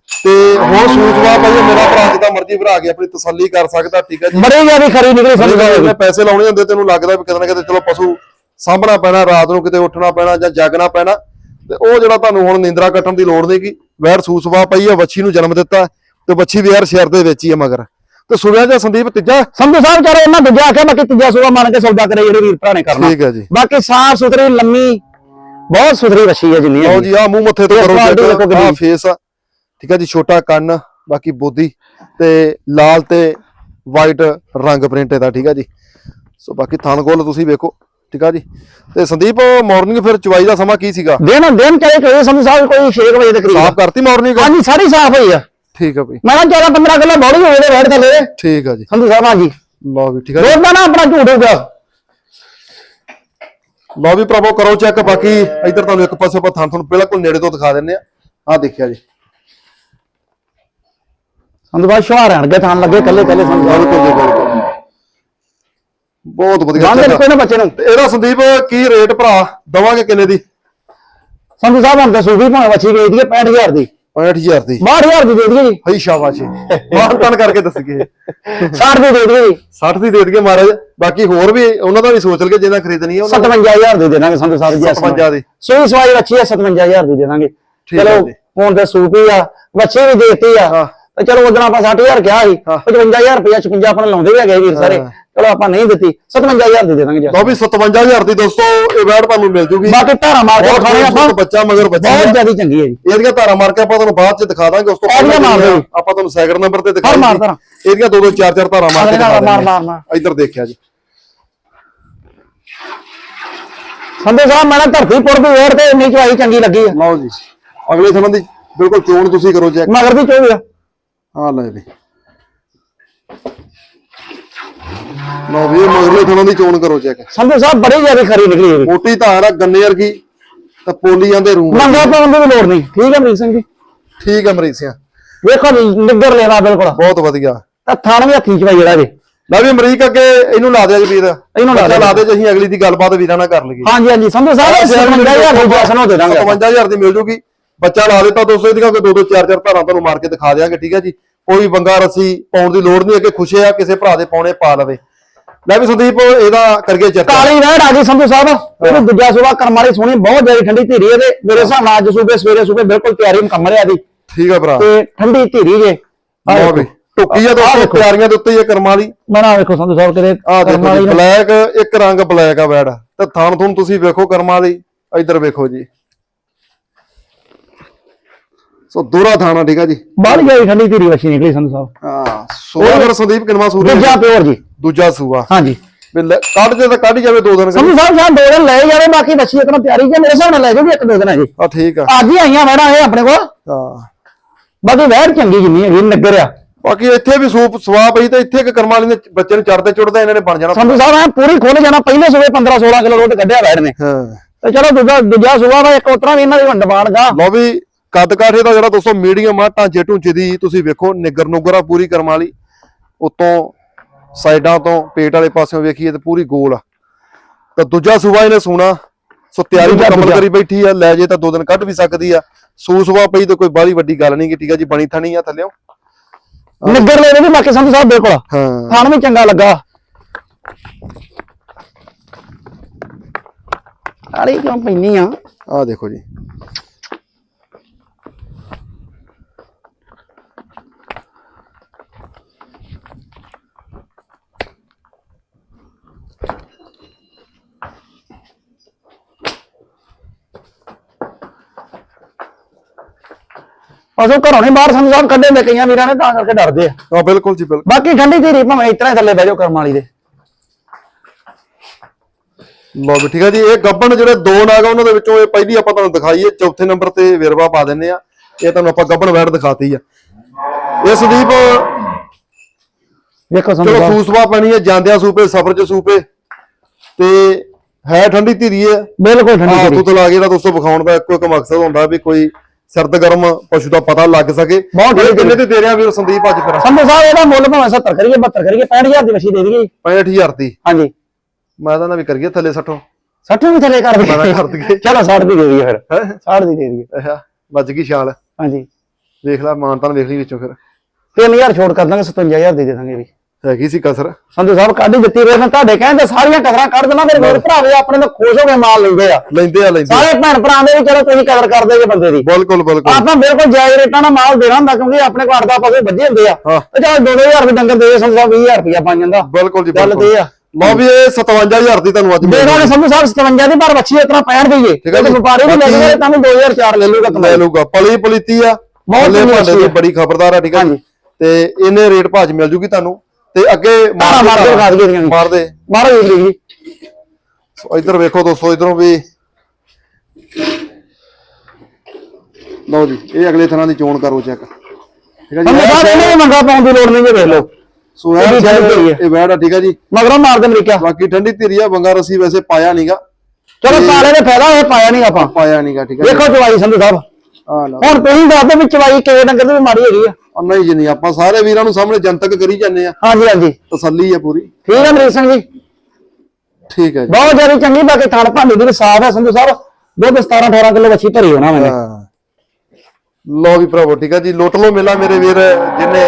ਤੇ ਹੋਰ ਸੂਸ ਵਾ ਪਈ ਹੈ ਮੇਰਾ ਭਰਾ ਜਿੱਦਾਂ ਮਰਜ਼ੀ ਭਰਾ ਕੇ ਆਪਣੀ ਤਸੱਲੀ ਕਰ ਸਕਦਾ ਠੀਕ ਹੈ ਜੀ। ਬੜੀ ਜਿਆਦੀ ਖਰੀ ਨਿਕਲੀ ਇਹਨੇ ਪੈਸੇ ਲਾਉਣੇ ਹੁੰਦੇ ਤੈਨੂੰ ਲੱਗਦਾ ਵੀ ਕਿਤੇ ਨਾ ਕਿਤੇ ਚਲੋ ਪਸ਼ੂ ਸਾਂਭਣਾ ਪੈਣਾ ਰਾਤ ਨੂੰ ਕਿਤੇ ਉੱਠਣਾ ਪੈਣਾ ਜਾਂ ਜਾਗਣਾ ਪੈਣਾ। ਤੇ ਉਹ ਜਿਹੜਾ ਤੁਹਾਨੂੰ ਹੁਣ ਨਿੰਦਰਾ ਕੱਟਣ ਦੀ ਲੋੜ ਨਹੀਂਗੀ ਵੈਰ ਸੂਸਵਾ ਪਈ ਆ ਵੱਛੀ ਨੂੰ ਜਨਮ ਦਿੱਤਾ ਤੇ ਵੱਛੀ ਵੀ ਯਾਰ ਸ਼ਹਿਰ ਦੇ ਵਿੱਚ ਹੀ ਆ ਮਗਰ। ਤੇ ਸੁਣਿਆ ਜਾਂ ਸੰਦੀਪ ਤੀਜਾ? ਸੰਧੂ ਸਾਹਿਬ ਚਾਰੇ ਉਹਨਾਂ ਦੂਜਾ ਆਖਿਆ ਬਾਕੀ ਤੀਜਾ ਸੂਆ ਮੰਨ ਕੇ ਸੌਦਾ ਕਰੇ ਜਿਹੜੇ ਵੀਰ ਭਰਾ ਨੇ ਕਰਨਾ। ਠੀਕ ਹੈ ਜੀ। ਬਾਕੀ ਸਾਫ਼ ਸੁਥਰੀ ਲੰਮੀ ਬਹੁਤ ਸੁਥਰੀ ਵੱਛੀ ਹੈ ਜਿੰਨੀ ਲਓ ਜੀ ਆ ਮੂੰਹ ਮੱਥੇ ਤੋਂ ਕਰੋ। ਆ ਫੇਸ ਆ। ਠੀਕ ਹੈ ਜੀ ਛੋਟਾ ਕੰਨ ਬਾਕੀ ਬੋਦੀ ਤੇ ਲਾਲ ਤੇ ਵਾਈਟ ਰੰਗ ਪ੍ਰਿੰਟ ਇਹਦਾ ਠੀਕ ਹੈ ਜੀ। ਸੋ ਬਾਕੀ ਥਣ ਗੋਲ ਤੁਸੀਂ ਵੇਖੋ। ਠੀਕ ਆ ਜੀ। ਤੇ ਸੰਦੀਪ ਮਾਰਨਿੰਗ ਫਿਰ ਚਵਾਈ ਦਾ ਸਮਾਂ ਕੀ ਸੀਗਾ? ਦਿਨ ਦਿਨ ਚਾਹੇ ਕੋਈ ਸੰਧੂ ਸਾਹਿਬ ਕੋਈ 6 ਵਜੇ ਕਰੀਬ ਸਾਫ਼ ਕਰਤੀ ਮਾਰਨਿੰਗ ਹਾਂਜੀ ਸਾਰੀ ਸਾਫ਼ ਹੋਈ ਆ। ਠੀਕ ਆ ਬਈ। ਮੈਂ ਕਿਹਾ 14 15 ਕਿਲੋ ਬੋਲੀ ਹੋਏ ਦੇ ਬੈਠ ਥੱਲੇ ਠੀਕ ਆ ਜੀ। ਸੰਧੂ ਸਾਹਿਬ ਹਾਂਜੀ। ਲਓ ਵੀ ਠੀਕ ਆ ਰੋਜ਼ ਦਾ ਨਾ ਆਪਣਾ ਝੂਠ ਹੋਊਗਾ। ਲਓ ਵੀ ਪ੍ਰਭੂ ਕਰੋ ਚੈੱਕ ਬਾਕੀ ਇੱਧਰ ਤੁਹਾਨੂੰ ਇੱਕ ਪਾਸੇ ਆਪਾਂ ਥਾਂ ਤੁਹਾਨੂੰ ਬਿਲਕੁਲ ਨੇੜੇ ਤੋਂ ਦਿਖਾ ਦਿੰਨੇ ਆ। ਆਹ ਦੇਖਿਆ ਜੀ। ਸੰਧੂ ਸਾਹਿਬ ਸ਼ੁਹਾਰ ਅਣਗੇ ਥਾਣ ਲੱਗੇ ਕੱਲੇ ਕੱਲੇ ਸੰਧੂ ਬਿਲਕੁਲ ਬਿਲਕੁਲ। ਬਹੁਤ ਵਧੀਆ ਚੰਗਾ। ਕੋਈ ਨਾ ਬੱਚੇ ਨੂੰ। ਤੇ ਇਹਦਾ ਸੰਦੀਪ ਕੀ ਰੇਟ ਭਰਾ? ਦਵਾਂਗੇ ਕਿੰਨੇ ਦੀ? ਸੰਧੂ ਸਾਹਿਬ ਹੁਣ ਤਾਂ ਸੂਫੀ ਭਾਵੇਂ ਬੱਚੀ ਗਈ ਦੀ 65000 ਦੀ। 65000 ਦੀ। 62000 ਦੀ ਦੇ ਦਈਏ ਜੀ। ਹਈ ਸ਼ਾਬਾਸ਼ ਮਾਨਤਨ ਕਰਕੇ ਦੱਸਗੇ 60 ਦੀ ਦੇ ਦਈਏ ਜੀ। 60 ਦੀ ਦੇ ਦਈਏ ਮਹਾਰਾਜ। ਬਾਕੀ ਹੋਰ ਵੀ ਉਹਨਾਂ ਦਾ ਵੀ ਸੋਚ ਲਗੇ ਜਿਹਨਾਂ ਖਰੀਦਣੀ ਹੈ ਉਹਨਾਂ 57000 ਦੀ ਦੇ ਦਾਂਗੇ ਸੰਧੂ ਸਾਹਿਬ ਜੀ 57 ਦੀ। ਸੂਈ ਸਵਾਈ ਬੱਚੀ ਹੈ 57000 ਦੀ ਦੇ ਦਾਂਗੇ। ਚਲੋ ਹੈ ਜੀ। ਹੁਣ ਤੇ ਸੂਫੀ ਆ ਬੱਚੀ ਵੀ ਦੇਤੀ ਆ। ਹਾਂ। ਤੇ ਚਲੋ ਉਦੋਂ ਆਪਾਂ 60000 ਕਿਹਾ ਸੀ। ਹਾਂ। 55000 ਰੁਪਇਆ 56 ਆਪਾਂ ਨੂੰ ਲਾਉਂਦੇ ਵੀ ਹੈਗੇ ਵੀਰ ਸਾਰੇ। ਹਾਂ। ਚਲੋ ਆਪਾਂ ਨਹੀਂ ਦਿੱਤੀ 57000 ਦੀ ਦੇ ਦਾਂਗੇ ਜੀ। ਲਓ ਵੀ 57000 ਦੀ ਦੋਸਤੋ ਇਹ ਵੈਟ ਤੁਹਾਨੂੰ ਮਿਲ ਜੂਗੀ। ਬਾਕੀ ਧਾਰਾ ਮਾਰ ਕੇ ਬਹੁਤ ਖਾਣੇ ਆਪਾਂ। ਬੱਚਾ ਮਗਰ ਬੱਚਾ ਬਹੁਤ ਜ਼ਿਆਦਾ ਚੰਗੀ ਹੈ ਜੀ। ਇਹਦੀਆਂ ਧਾਰਾਂ ਮਾਰ ਕੇ ਆਪਾਂ ਤੁਹਾਨੂੰ ਬਾਅਦ ਚ ਦਿਖਾ ਦਾਂਗੇ ਉਸ ਤੋਂ ਜੀ। ਆਪਾਂ ਤੁਹਾਨੂੰ ਸੈਕਿੰਡ ਨੰਬਰ ਤੇ ਦਿਖਾ ਮਾਰ ਧਾਰਾਂ। ਇਹਦੀਆਂ ਦੋ ਦੋ ਚਾਰ ਚਾਰ ਧਾਰਾਂ ਮਾਰ ਕੇ ਦਿਖਾ ਮਾਰ, ਦਿੰਦੇ ਮਾਰ, ਮਾਰ। ਇੱਧਰ ਦੇਖਿਆ ਜੀ। ਸੰਦੇ ਸਾਹਿਬ ਮੈਂ ਨਾ ਧਰਤੀਪੁਰ ਦੀ ਵੇੜ ਤੇ ਇੰਨੀ ਚਵਾਈ ਚੰਗੀ ਲੱਗੀ ਆ ਲਓ ਜੀ ਅਗਲੇ ਸੰਬੰਧੀ ਬਿਲਕੁਲ ਚੋਣ ਤੁਸੀਂ ਕਰੋ ਚੈੱਕ ਮਗਰ ਦੀ ਚੋਈ ਆ। ਆ ਲੈ ਵੀ ਲਓ ਵੀ ਇਹ ਮਗਰਲੇ ਥਣਾਂ ਦੀ ਚੋਣ ਕਰੋ ਚੈੱਕ ਸੰਦੇ ਸਾਹਿਬ ਬੜੀ ਜ਼ਿਆਦਾ ਖਰੀ ਨਿਕਲੀ ਇਹ ਮੋਟੀ ਧਾਰ ਆ ਗੰਨੇ ਵਰਗੀ ਤਾਂ ਪੋਲੀਆਂ ਦੇ ਰੂਮ। ਮੰਗਾ ਪਾਉਣ ਦੀ ਵੀ ਲੋੜ ਨਹੀਂ। ਠੀਕ ਹੈ ਅਮਰੀਕ ਸਿੰਘ ਜੀ? ਠੀਕ ਹੈ ਮਰੀਸਿਆ ਵੇਖੋ ਨਿੱਗਰ ਲੈਣਾ ਬਿਲਕੁਲ। ਬਹੁਤ ਵਧੀਆ। ਤਾਂ ਥਾਣ ਵੀ ਹੱਥੀ ਚਵਾਈ ਜਿਹੜਾ ਜੇ ਲੈ ਵੀ ਅਮਰੀਕ ਅੱਗੇ ਇਹਨੂੰ ਲਾ ਦਿਆ ਜੀ ਵੀਰ। ਇਹਨੂੰ ਲਾ ਦਿਆ। ਲਾ ਦੇ ਜੇ ਅਸੀਂ ਅਗਲੀ ਦੀ ਗੱਲਬਾਤ ਵੀਰਾਂ ਨਾਲ ਕਰ ਲਈਏ। ਹਾਂਜੀ ਹਾਂਜੀ। ਸੰਧੂ ਸਾਹਿਬ 57000 ਦੀ ਜੈਸਨ ਹੋ ਦੇ ਦਾਂਗੇ ਆਪਾਂ। 57000 ਦੀ ਮਿਲ ਜੂਗੀ। ਬੱਚਾ ਲਾ ਦਿੱਤਾ ਦੋਸਤੋ ਇਹਦੀਆਂ ਕੋਈ ਦੋ ਦੋ ਚਾਰ ਚਾਰ ਧਾਰਾਂ ਤੁਹਾਨੂੰ ਮਾਰ ਕੇ ਦਿਖਾ ਦਿਆਂਗੇ ਠੀਕ ਹੈ ਜੀ। ਕੋਈ ਬੰਗਾ ਰਸੀ ਪਾਉਣ ਦੀ ਲੋੜ ਨਹੀਂ ਕਿ ਖੁਸ਼ੇ ਆ ਕਿਸੇ ਭਰਾ ਦੇ ਪਾਉਣੇ ਪਾ ਲਵੇ। ਲੈ ਵੀ ਸੰਦੀਪ ਇਹਦਾ ਕਰਕੇ ਚਰਚਾ ਕਾਲੀ ਵਹਿੜ ਆ ਗਈ ਸੰਧੂ ਸਾਹਿਬ। ਇਹਨੂੰ ਦੂਜਾ ਸੂਬਾ ਕਰਮ ਵਾਲੀ ਸੋਹਣੀ ਬਹੁਤ ਜ਼ਿਆਦਾ ਠੰਡੀ ਧੀਰੀ ਤੇ ਮੇਰੇ ਹਿਸਾਬ ਨਾਲ ਅੱਜ ਸੂਬੇ ਸਵੇਰੇ ਸੂਬੇ ਬਿਲਕੁਲ ਤਿਆਰੀ ਮੁਕੰਮਲ ਹੈ ਦੀ ਠੀਕ ਆ ਭਰਾ। ਤੇ ਠੰਡੀ ਧੀਰੀ ਜੇ। ਆਹ ਵੀ। ਟੁੱਕੀ ਆ ਦੋਸਤੋ ਤਿਆਰੀਆਂ ਦੇ ਉੱਤੇ ਹੀ ਆ ਕਰਮਾਂ ਵਾਲੀ। ਮੈਂ ਨਾ ਵੇਖੋ ਸੰਧੂ ਸਾਹਿਬ ਕਿਤੇ ਆ ਦੇਖੋ ਬਲੈਕ ਇੱਕ ਰੰਗ ਬਲੈਕ ਆ ਵੈੜ। ਤੇ ਥਾਣ ਥੂਣ ਤੁਸੀਂ ਵੇਖੋ ਕਰਮਾਂ ਵਾਲੀ ਇੱਧਰ ਵੇਖੋ ਜੀ। ਸੋ ਦੋਰਾ ਥਾਣਾ ਠੀਕ ਆ ਜੀ। ਬਾਹਰ ਗਈ ਠੰਡੀ ਧੀਰੀ ਵੱਛੀ ਨਿਕਲੀ ਸੰਧੂ ਸਾਹਿਬ। ਹਾਂ ਫਿਰ ਸੰਦੀਪ ਕਿਨਵਾ ਸੂਰੀ ਦੂਜਾ ਪਿਓਰ ਜੀ। ਦੂਜਾ ਸੂਆ। ਹਾਂਜੀ। ਵੀ ਲੈ- ਕੱਢ ਜੇ ਤਾਂ ਕੱਢ ਜਾਵੇ ਦੋ ਦਿਨ ਸੰਧੂ ਸਾਹਿਬ ਜਾਂ ਦੋ ਦਿਨ ਲੈ ਜਾਵੇ ਬਾਕੀ ਵੱਛੀ ਇਤਨਾ ਤਿਆਰੀ ਜੇ ਮੇਰੇ ਹਿਸਾਬ ਨਾਲ ਲੈ ਜਾਊਗੀ ਇੱਕ ਦੋ ਦਿਨ ਅਜੇ ਆ ਠੀਕ ਆ। ਅੱਜ ਹੀ ਆਈਆਂ ਵਹਿੜਾਂ ਇਹ ਆਪਣੇ ਕੋਲ। ਹਾਂ। ਬਾਕੀ ਵਹਿੜ ਚੰਗੀ ਜਿੰਨੀ ਹੈਗੀ ਨਗਰ ਆ। ਬਾਕੀ ਇੱਥੇ ਵੀ ਸੂਪ ਸਵਾ ਪਈ ਤੇ ਇੱਥੇ ਇੱਕ ਕਰਮਾਂ ਵਾਲੀ ਨੇ ਬੱਚੇ ਨੂੰ ਚੜਦੇ ਚੁੜਦੇ ਇਹਨਾਂ ਨੇ ਬਣ ਜਾਣਾ। ਸੰਧੂ ਸਾਹਿਬ ਐ ਪੂਰੀ ਖੁੱਲ ਜਾਣਾ ਪਹਿਲੇ ਸੂਬੇ 15 16 ਕਿਲੋ ਦੁੱਧ ਕੱਢਿਆ ਵਹਿੜ ਨੇ। ਹਾਂ। ਤੇ ਚਲੋ ਦੂਜਾ ਦੂਜਾ ਸੂਬਾ ਦਾ ਇੱਕ ਉਤਰਾ ਵੀ ਇਹਨਾਂ ਦੀ ਵੰਡਵਾਨ ਗਾ ਲਓ ਵੀ ਕੱਦ ਕਾਠੇ ਦਾ ਜਿਹੜਾ ਦੋਸਤੋ ਮੀਡੀਅਮ ਆ ਢਾਂਚੇ ਢੂੰਚੇ ਦੀ ਤੁਸੀਂ ਵੇਖੋ ਨਿੱਗਰ ਨੁਗਰ ਪੂਰੀ ਕਰਮਾਂ ਵਾਲੀ ਉਤੋਂ ਸਾਈਡਾਂ ਤੋਂ ਪੇਟ ਵਾਲੇ ਪਾਸਿਓਂ ਵੇਖੀਏ ਤੇ ਪੂਰੀ ਗੋਲ ਆ। ਤਾਂ ਦੂਜਾ ਸੂਬਾ ਇਹਨੇ ਸੋਣਾ ਸੋ ਤਿਆਰੀ ਮੁਕੰਮਲ। ਕਰੀ ਬੈਠੀ ਆ ਲੈ ਜੇ ਤਾਂ ਦੋ ਦਿਨ ਕੱਢ ਵੀ ਸਕਦੀ ਆ। ਸੂ ਸੁਬਾ ਪਈ ਤਾਂ ਕੋਈ ਬਾਹਲੀ ਵੱਡੀ ਗੱਲ ਨਹੀਂ ਗੀ ਠੀਕ ਆ ਜੀ ਬਣੀ ਥਣੀ ਆ ਥੱਲਿਓ। ਨਿੱਗਰ ਲੈ ਵੀ ਬਾਕੀ ਸੰਧੂ ਸਾਹਿਬ ਬਿਲਕੁਲ ਹਾਂ। ਖਾਣ ਵੀ ਚੰਗਾ ਲੱਗਾ। ਆੜੀ ਕਿਉਂ ਪੈਣੀ ਆ? ਆ ਦੇਖੋ ਜੀ। ਅਸੋ ਘਰੋਂ ਨਹੀਂ ਬਾਹਰ ਸਾਹਿਬ ਕੱਢੇ ਨੇ ਕਈਆਂ ਵੀਰਾਂ ਨੇ ਤਾਂ ਕਰਕੇ ਡਰਦੇ ਆ। ਆ ਬਿਲਕੁਲ ਜੀ ਬਿਲਕੁਲ। ਬਾਕੀ ਠੰਡੀ ਧੀਰੀ ਭਾਵੇਂ ਇਤਨਾ ਹੀ ਥੱਲੇ ਬਹਿ ਜਾਓ ਕਰਮ ਵਾਲੀ ਦੇ। ਲਓ ਵੀ ਠੀਕ ਆ ਜੀ ਇਹ ਗੱਬਣ ਜਿਹੜੇ ਦੋ ਨਾਗ ਆ ਉਹਨਾਂ ਦੇ ਵਿੱਚੋਂ ਇਹ ਪਹਿਲੀ ਆਪਾਂ ਤੁਹਾਨੂੰ ਦਿਖਾਈਏ ਚੌਥੇ ਨੰਬਰ ਤੇ ਵੇਰਵਾ ਪਾ ਦਿੰਨੇ ਆ। ਇਹ ਤੁਹਾਨੂੰ ਆਪਾਂ ਗੱਬਣ ਵੈੜ ਦਿਖਾਤੀ ਆ। ਇਹ ਸੰਦੀਪ ਵੇਖੋ ਚਲੋ ਸੂਸਵਾ ਪੈਣੀ ਹੈ ਜਾਂਦਿਆਂ ਸੂਪੇ ਸਫਰ ਚ ਸੂਪੇ। ਤੇ ਹੈ ਠੰਡੀ ਧੀਰੀ ਹੈ ਬਿਲਕੁਲ ਠੰਡੀ ਧੀਰੀ। ਤੋਂ ਲਾ ਕੇ ਜਿਹੜਾ ਦੋਸਤੋ ਵਿਖਾਉਣ ਦਾ ਇੱਕੋ ਇੱਕ ਮਕਸਦ ਹੁੰਦਾ ਵੀ ਕੋਈ ਸਰਦ ਗਰਮ ਪਸ਼ੂ ਦਾ ਪਤਾ ਲੱਗ ਸਕੇ। ਬਹੁਤ ਕਿੰਨੇ ਤੇ ਦੇ ਰਿਹਾ ਵੀਰ ਸੰਦੀਪ ਅੱਜ ਫਿਰ? ਸੰਧੂ ਸਾਹਿਬ ਇਹਦਾ ਮੁੱਲ ਭਾਵੇਂ 70 ਕਰੀਏ 72 ਕਰੀਏ 65000 ਦੀ ਵਛੀ ਦੇ ਦਈਏ। 65000 ਦੀ। ਹਾਂਜੀ। ਮੈਂ ਤਾਂ ਨਾ ਵੀ ਕਰੀਏ ਥੱਲੇ 60 60 ਵੀ ਥੱਲੇ ਕਰ ਮੈਂ ਦਈਏ ਕਰ ਦਈਏ। ਚਲੋ 60 ਦੀ ਦੇ ਦਈਏ ਫਿਰ। ਹੈਂ? 60 ਦੀ ਦੇ ਦਈਏ। ਅੱਛਾ ਵੱਜ ਗਈ ਛਾਲ ਹਾਂਜੀ। ਵੇਖ ਲੈ ਮਾਨਤਾਨ ਵੇਖ ਲਈ ਵਿੱਚੋਂ ਫਿਰ। 3000 ਛੋਟ ਕਰ ਦਾਂਗੇ 57000 ਦੇ ਦੇ ਦਾਂਗੇ ਵੀ। ਹੈਗੀ ਸੀ ਕਸਰ। ਸੰਧੂ ਸਾਹਿਬ ਕੱਢ ਹੀ ਦਿੱਤੀ ਰੇਸ ਤੁਹਾਡੇ ਕਹਿੰਦੇ ਸਾਰੀਆਂ ਕਦਰਾਂ ਕੱਢ ਦੇਣਾ ਮੇਰੇ ਵੀਰ ਭਰਾਵੇ ਆਪਣੇ ਤਾਂ ਖੁਸ਼ ਹੋ ਕੇ ਮਾਲ ਲੈਂਦੇ ਆ। ਲੈਂਦੇ ਆ ਲੈਂਦੇ। ਸਾਰੇ ਭੈਣ ਭਰਾ ਦੇ ਵੀ ਚਲੋ ਤੁਸੀਂ ਕਦਰ ਕਰਦੇ ਜੇ ਬੰਦੇ ਦੀ। ਬਿਲਕੁਲ ਬਿਲਕੁਲ। ਆਪਾਂ ਬਿਲਕੁਲ ਜਾਇਜ਼ ਰੇਟਾਂ ਨਾਲ ਮਾਲ ਦੇਣਾ ਹੁੰਦਾ ਕਿਉਂਕਿ ਆਪਣੇ ਘਰ ਦਾ ਪਸ਼ੂ ਵੱਜੇ ਹੁੰਦੇ ਆ। ਤੇ ਚਲ 2000 ਵੀ ਡੰਗਰ ਦੇ ਸੰਧੂ ਸਾਹਿਬ 20000 ਰੁਪਇਆ ਬਣ ਜਾਂਦਾ। ਬਿਲਕੁਲ ਜੀ ਗੱਲ ਬਿਲਕੁਲ। ਤੇ ਆ। ਲਓ ਵੀ ਇਹ 57000 ਦੀ ਤੁਹਾਨੂੰ ਅੱਜ ਦੇ ਜੂਗੀ। ਸੰਧੂ ਸਾਹਿਬ 57 ਦੀ ਪਰ ਬੱਚੀ ਇਤਨਾ 65 ਦਈਏ ਠੀਕ ਹੈ ਤੇ ਜੀ। ਵਪਾਰੀ ਵੀ ਲੈ ਲੂਗਾ ਤਾਂ ਵੀ 2004 ਲੈ ਲੂਗਾ ਲੈ ਲੂਗਾ। ਪਲੀ ਪਲੀਤੀ ਆ। ਬਹੁਤ ਭਾਂਡੇ ਦੀ। ਬੜੀ ਖਬਰਦਾਰ ਆ ਠੀਕ ਆ ਜੀ। ਤੇ ਇਹਨੇ ਰੇਟ ਭਾਜ ਮਿਲ ਜੂਗੀ ਤੁਹਾਨੂੰ। ਤੇ ਅੱਗੇ ਧਾਰਾਂ ਮਾਰ ਕੇ ਦਿਖਾ ਦਈਏ ਇਹਦੀਆਂ ਵੀ। ਮਾਰ ਦੇ ਬਾਹਰ ਵੇਖ ਲਈ ਜੀ। ਇੱਧਰ ਵੇਖੋ ਦੋਸਤੋ ਇਧਰੋਂ ਵੀ। ਲਓ ਜੀ ਇਹ ਅਗਲੇ ਥਾਂ ਦੀ ਚੋਣ ਕਰੋ ਚੈੱਕ ਠੀਕ ਆ ਸੰਧੂ ਸਾਹਿਬ ਜੀ ਇਹਨੇ ਵੀ ਮੰਗਾ ਪਾਉਣ ਦੀ ਲੋੜ ਨਹੀਂ ਜੇ ਵੇਖ ਲਓ। ਸੋ ਇਹ ਵੀ ਇਹ ਠੰਡੀ ਧੀਰੀ ਆ। ਇਹ ਵੈੜ ਆ ਠੀਕ ਆ ਜੀ? ਮਗਰੋਂ ਮਾਰ ਦੇ ਅਮਰੀਕਾ। ਬਾਕੀ ਠੰਡੀ ਧੀਰੀ ਆ ਬੰਗਾ ਰਸੀ ਵੈਸੇ ਪਾਇਆ ਨਹੀਂਗਾ ਚਲੋ ਸਾਲੇ ਦੇ ਫਾਇਦਾ ਇਹ ਪਾਇਆ ਨਹੀਂ ਆਪਾਂ। ਪਾਇਆ ਨਹੀਂਗਾ ਠੀਕ ਜੀ? ਵੇਖੋ ਚਵਾਈ ਸੰਧੂ ਸਾਹਿਬ। ਲਓ। ਹੁਣ ਤੁਸੀਂ ਦੱਸ ਦਿਓ ਵੀ ਚਵਾਈ ਕਿਵੇਂ ਡੰਗਰ ਦੀ ਮਾੜੀ ਹੈਗੀ ਆ। ਆ ਨਹੀਂ ਜੀ ਨਹੀਂ ਆਪਾਂ ਸਾਰੇ ਵੀਰਾਂ ਨੂੰ ਸਾਹਮਣੇ ਜਨਤਕ ਕਰੀ ਜਾਂਦੇ ਆ। ਹਾਂਜੀ ਹਾਂਜੀ। ਤਸੱਲੀ ਆ ਪੂਰੀ। ਠੀਕ ਹੈ ਅਮਰੀਕ ਸਿੰਘ ਜੀ? ਠੀਕ ਹੈ ਜੀ। ਬਹੁਤ ਜ਼ਿਆਦਾ ਚੰਗੀ ਬਾਕੀ ਥਣ ਭਾਂਡੇ ਦੀ ਸਾਫ਼ ਹੈ ਸੰਧੂ ਸਾਹਿਬ। ਦੁੱਧ 17 18 ਕਿਲੋ ਵੱਛੀ ਭਰੀ ਹੋਣਾ ਮੈਨੇ ਹਾਂ। ਲੋ ਵੀ ਭਰਾਵੋ ਠੀਕ ਆ ਜੀ। ਲੁੱਟ ਲੋ ਮੇਲਾ ਮੇਰੇ ਵੀਰ ਜਿੰਨੇ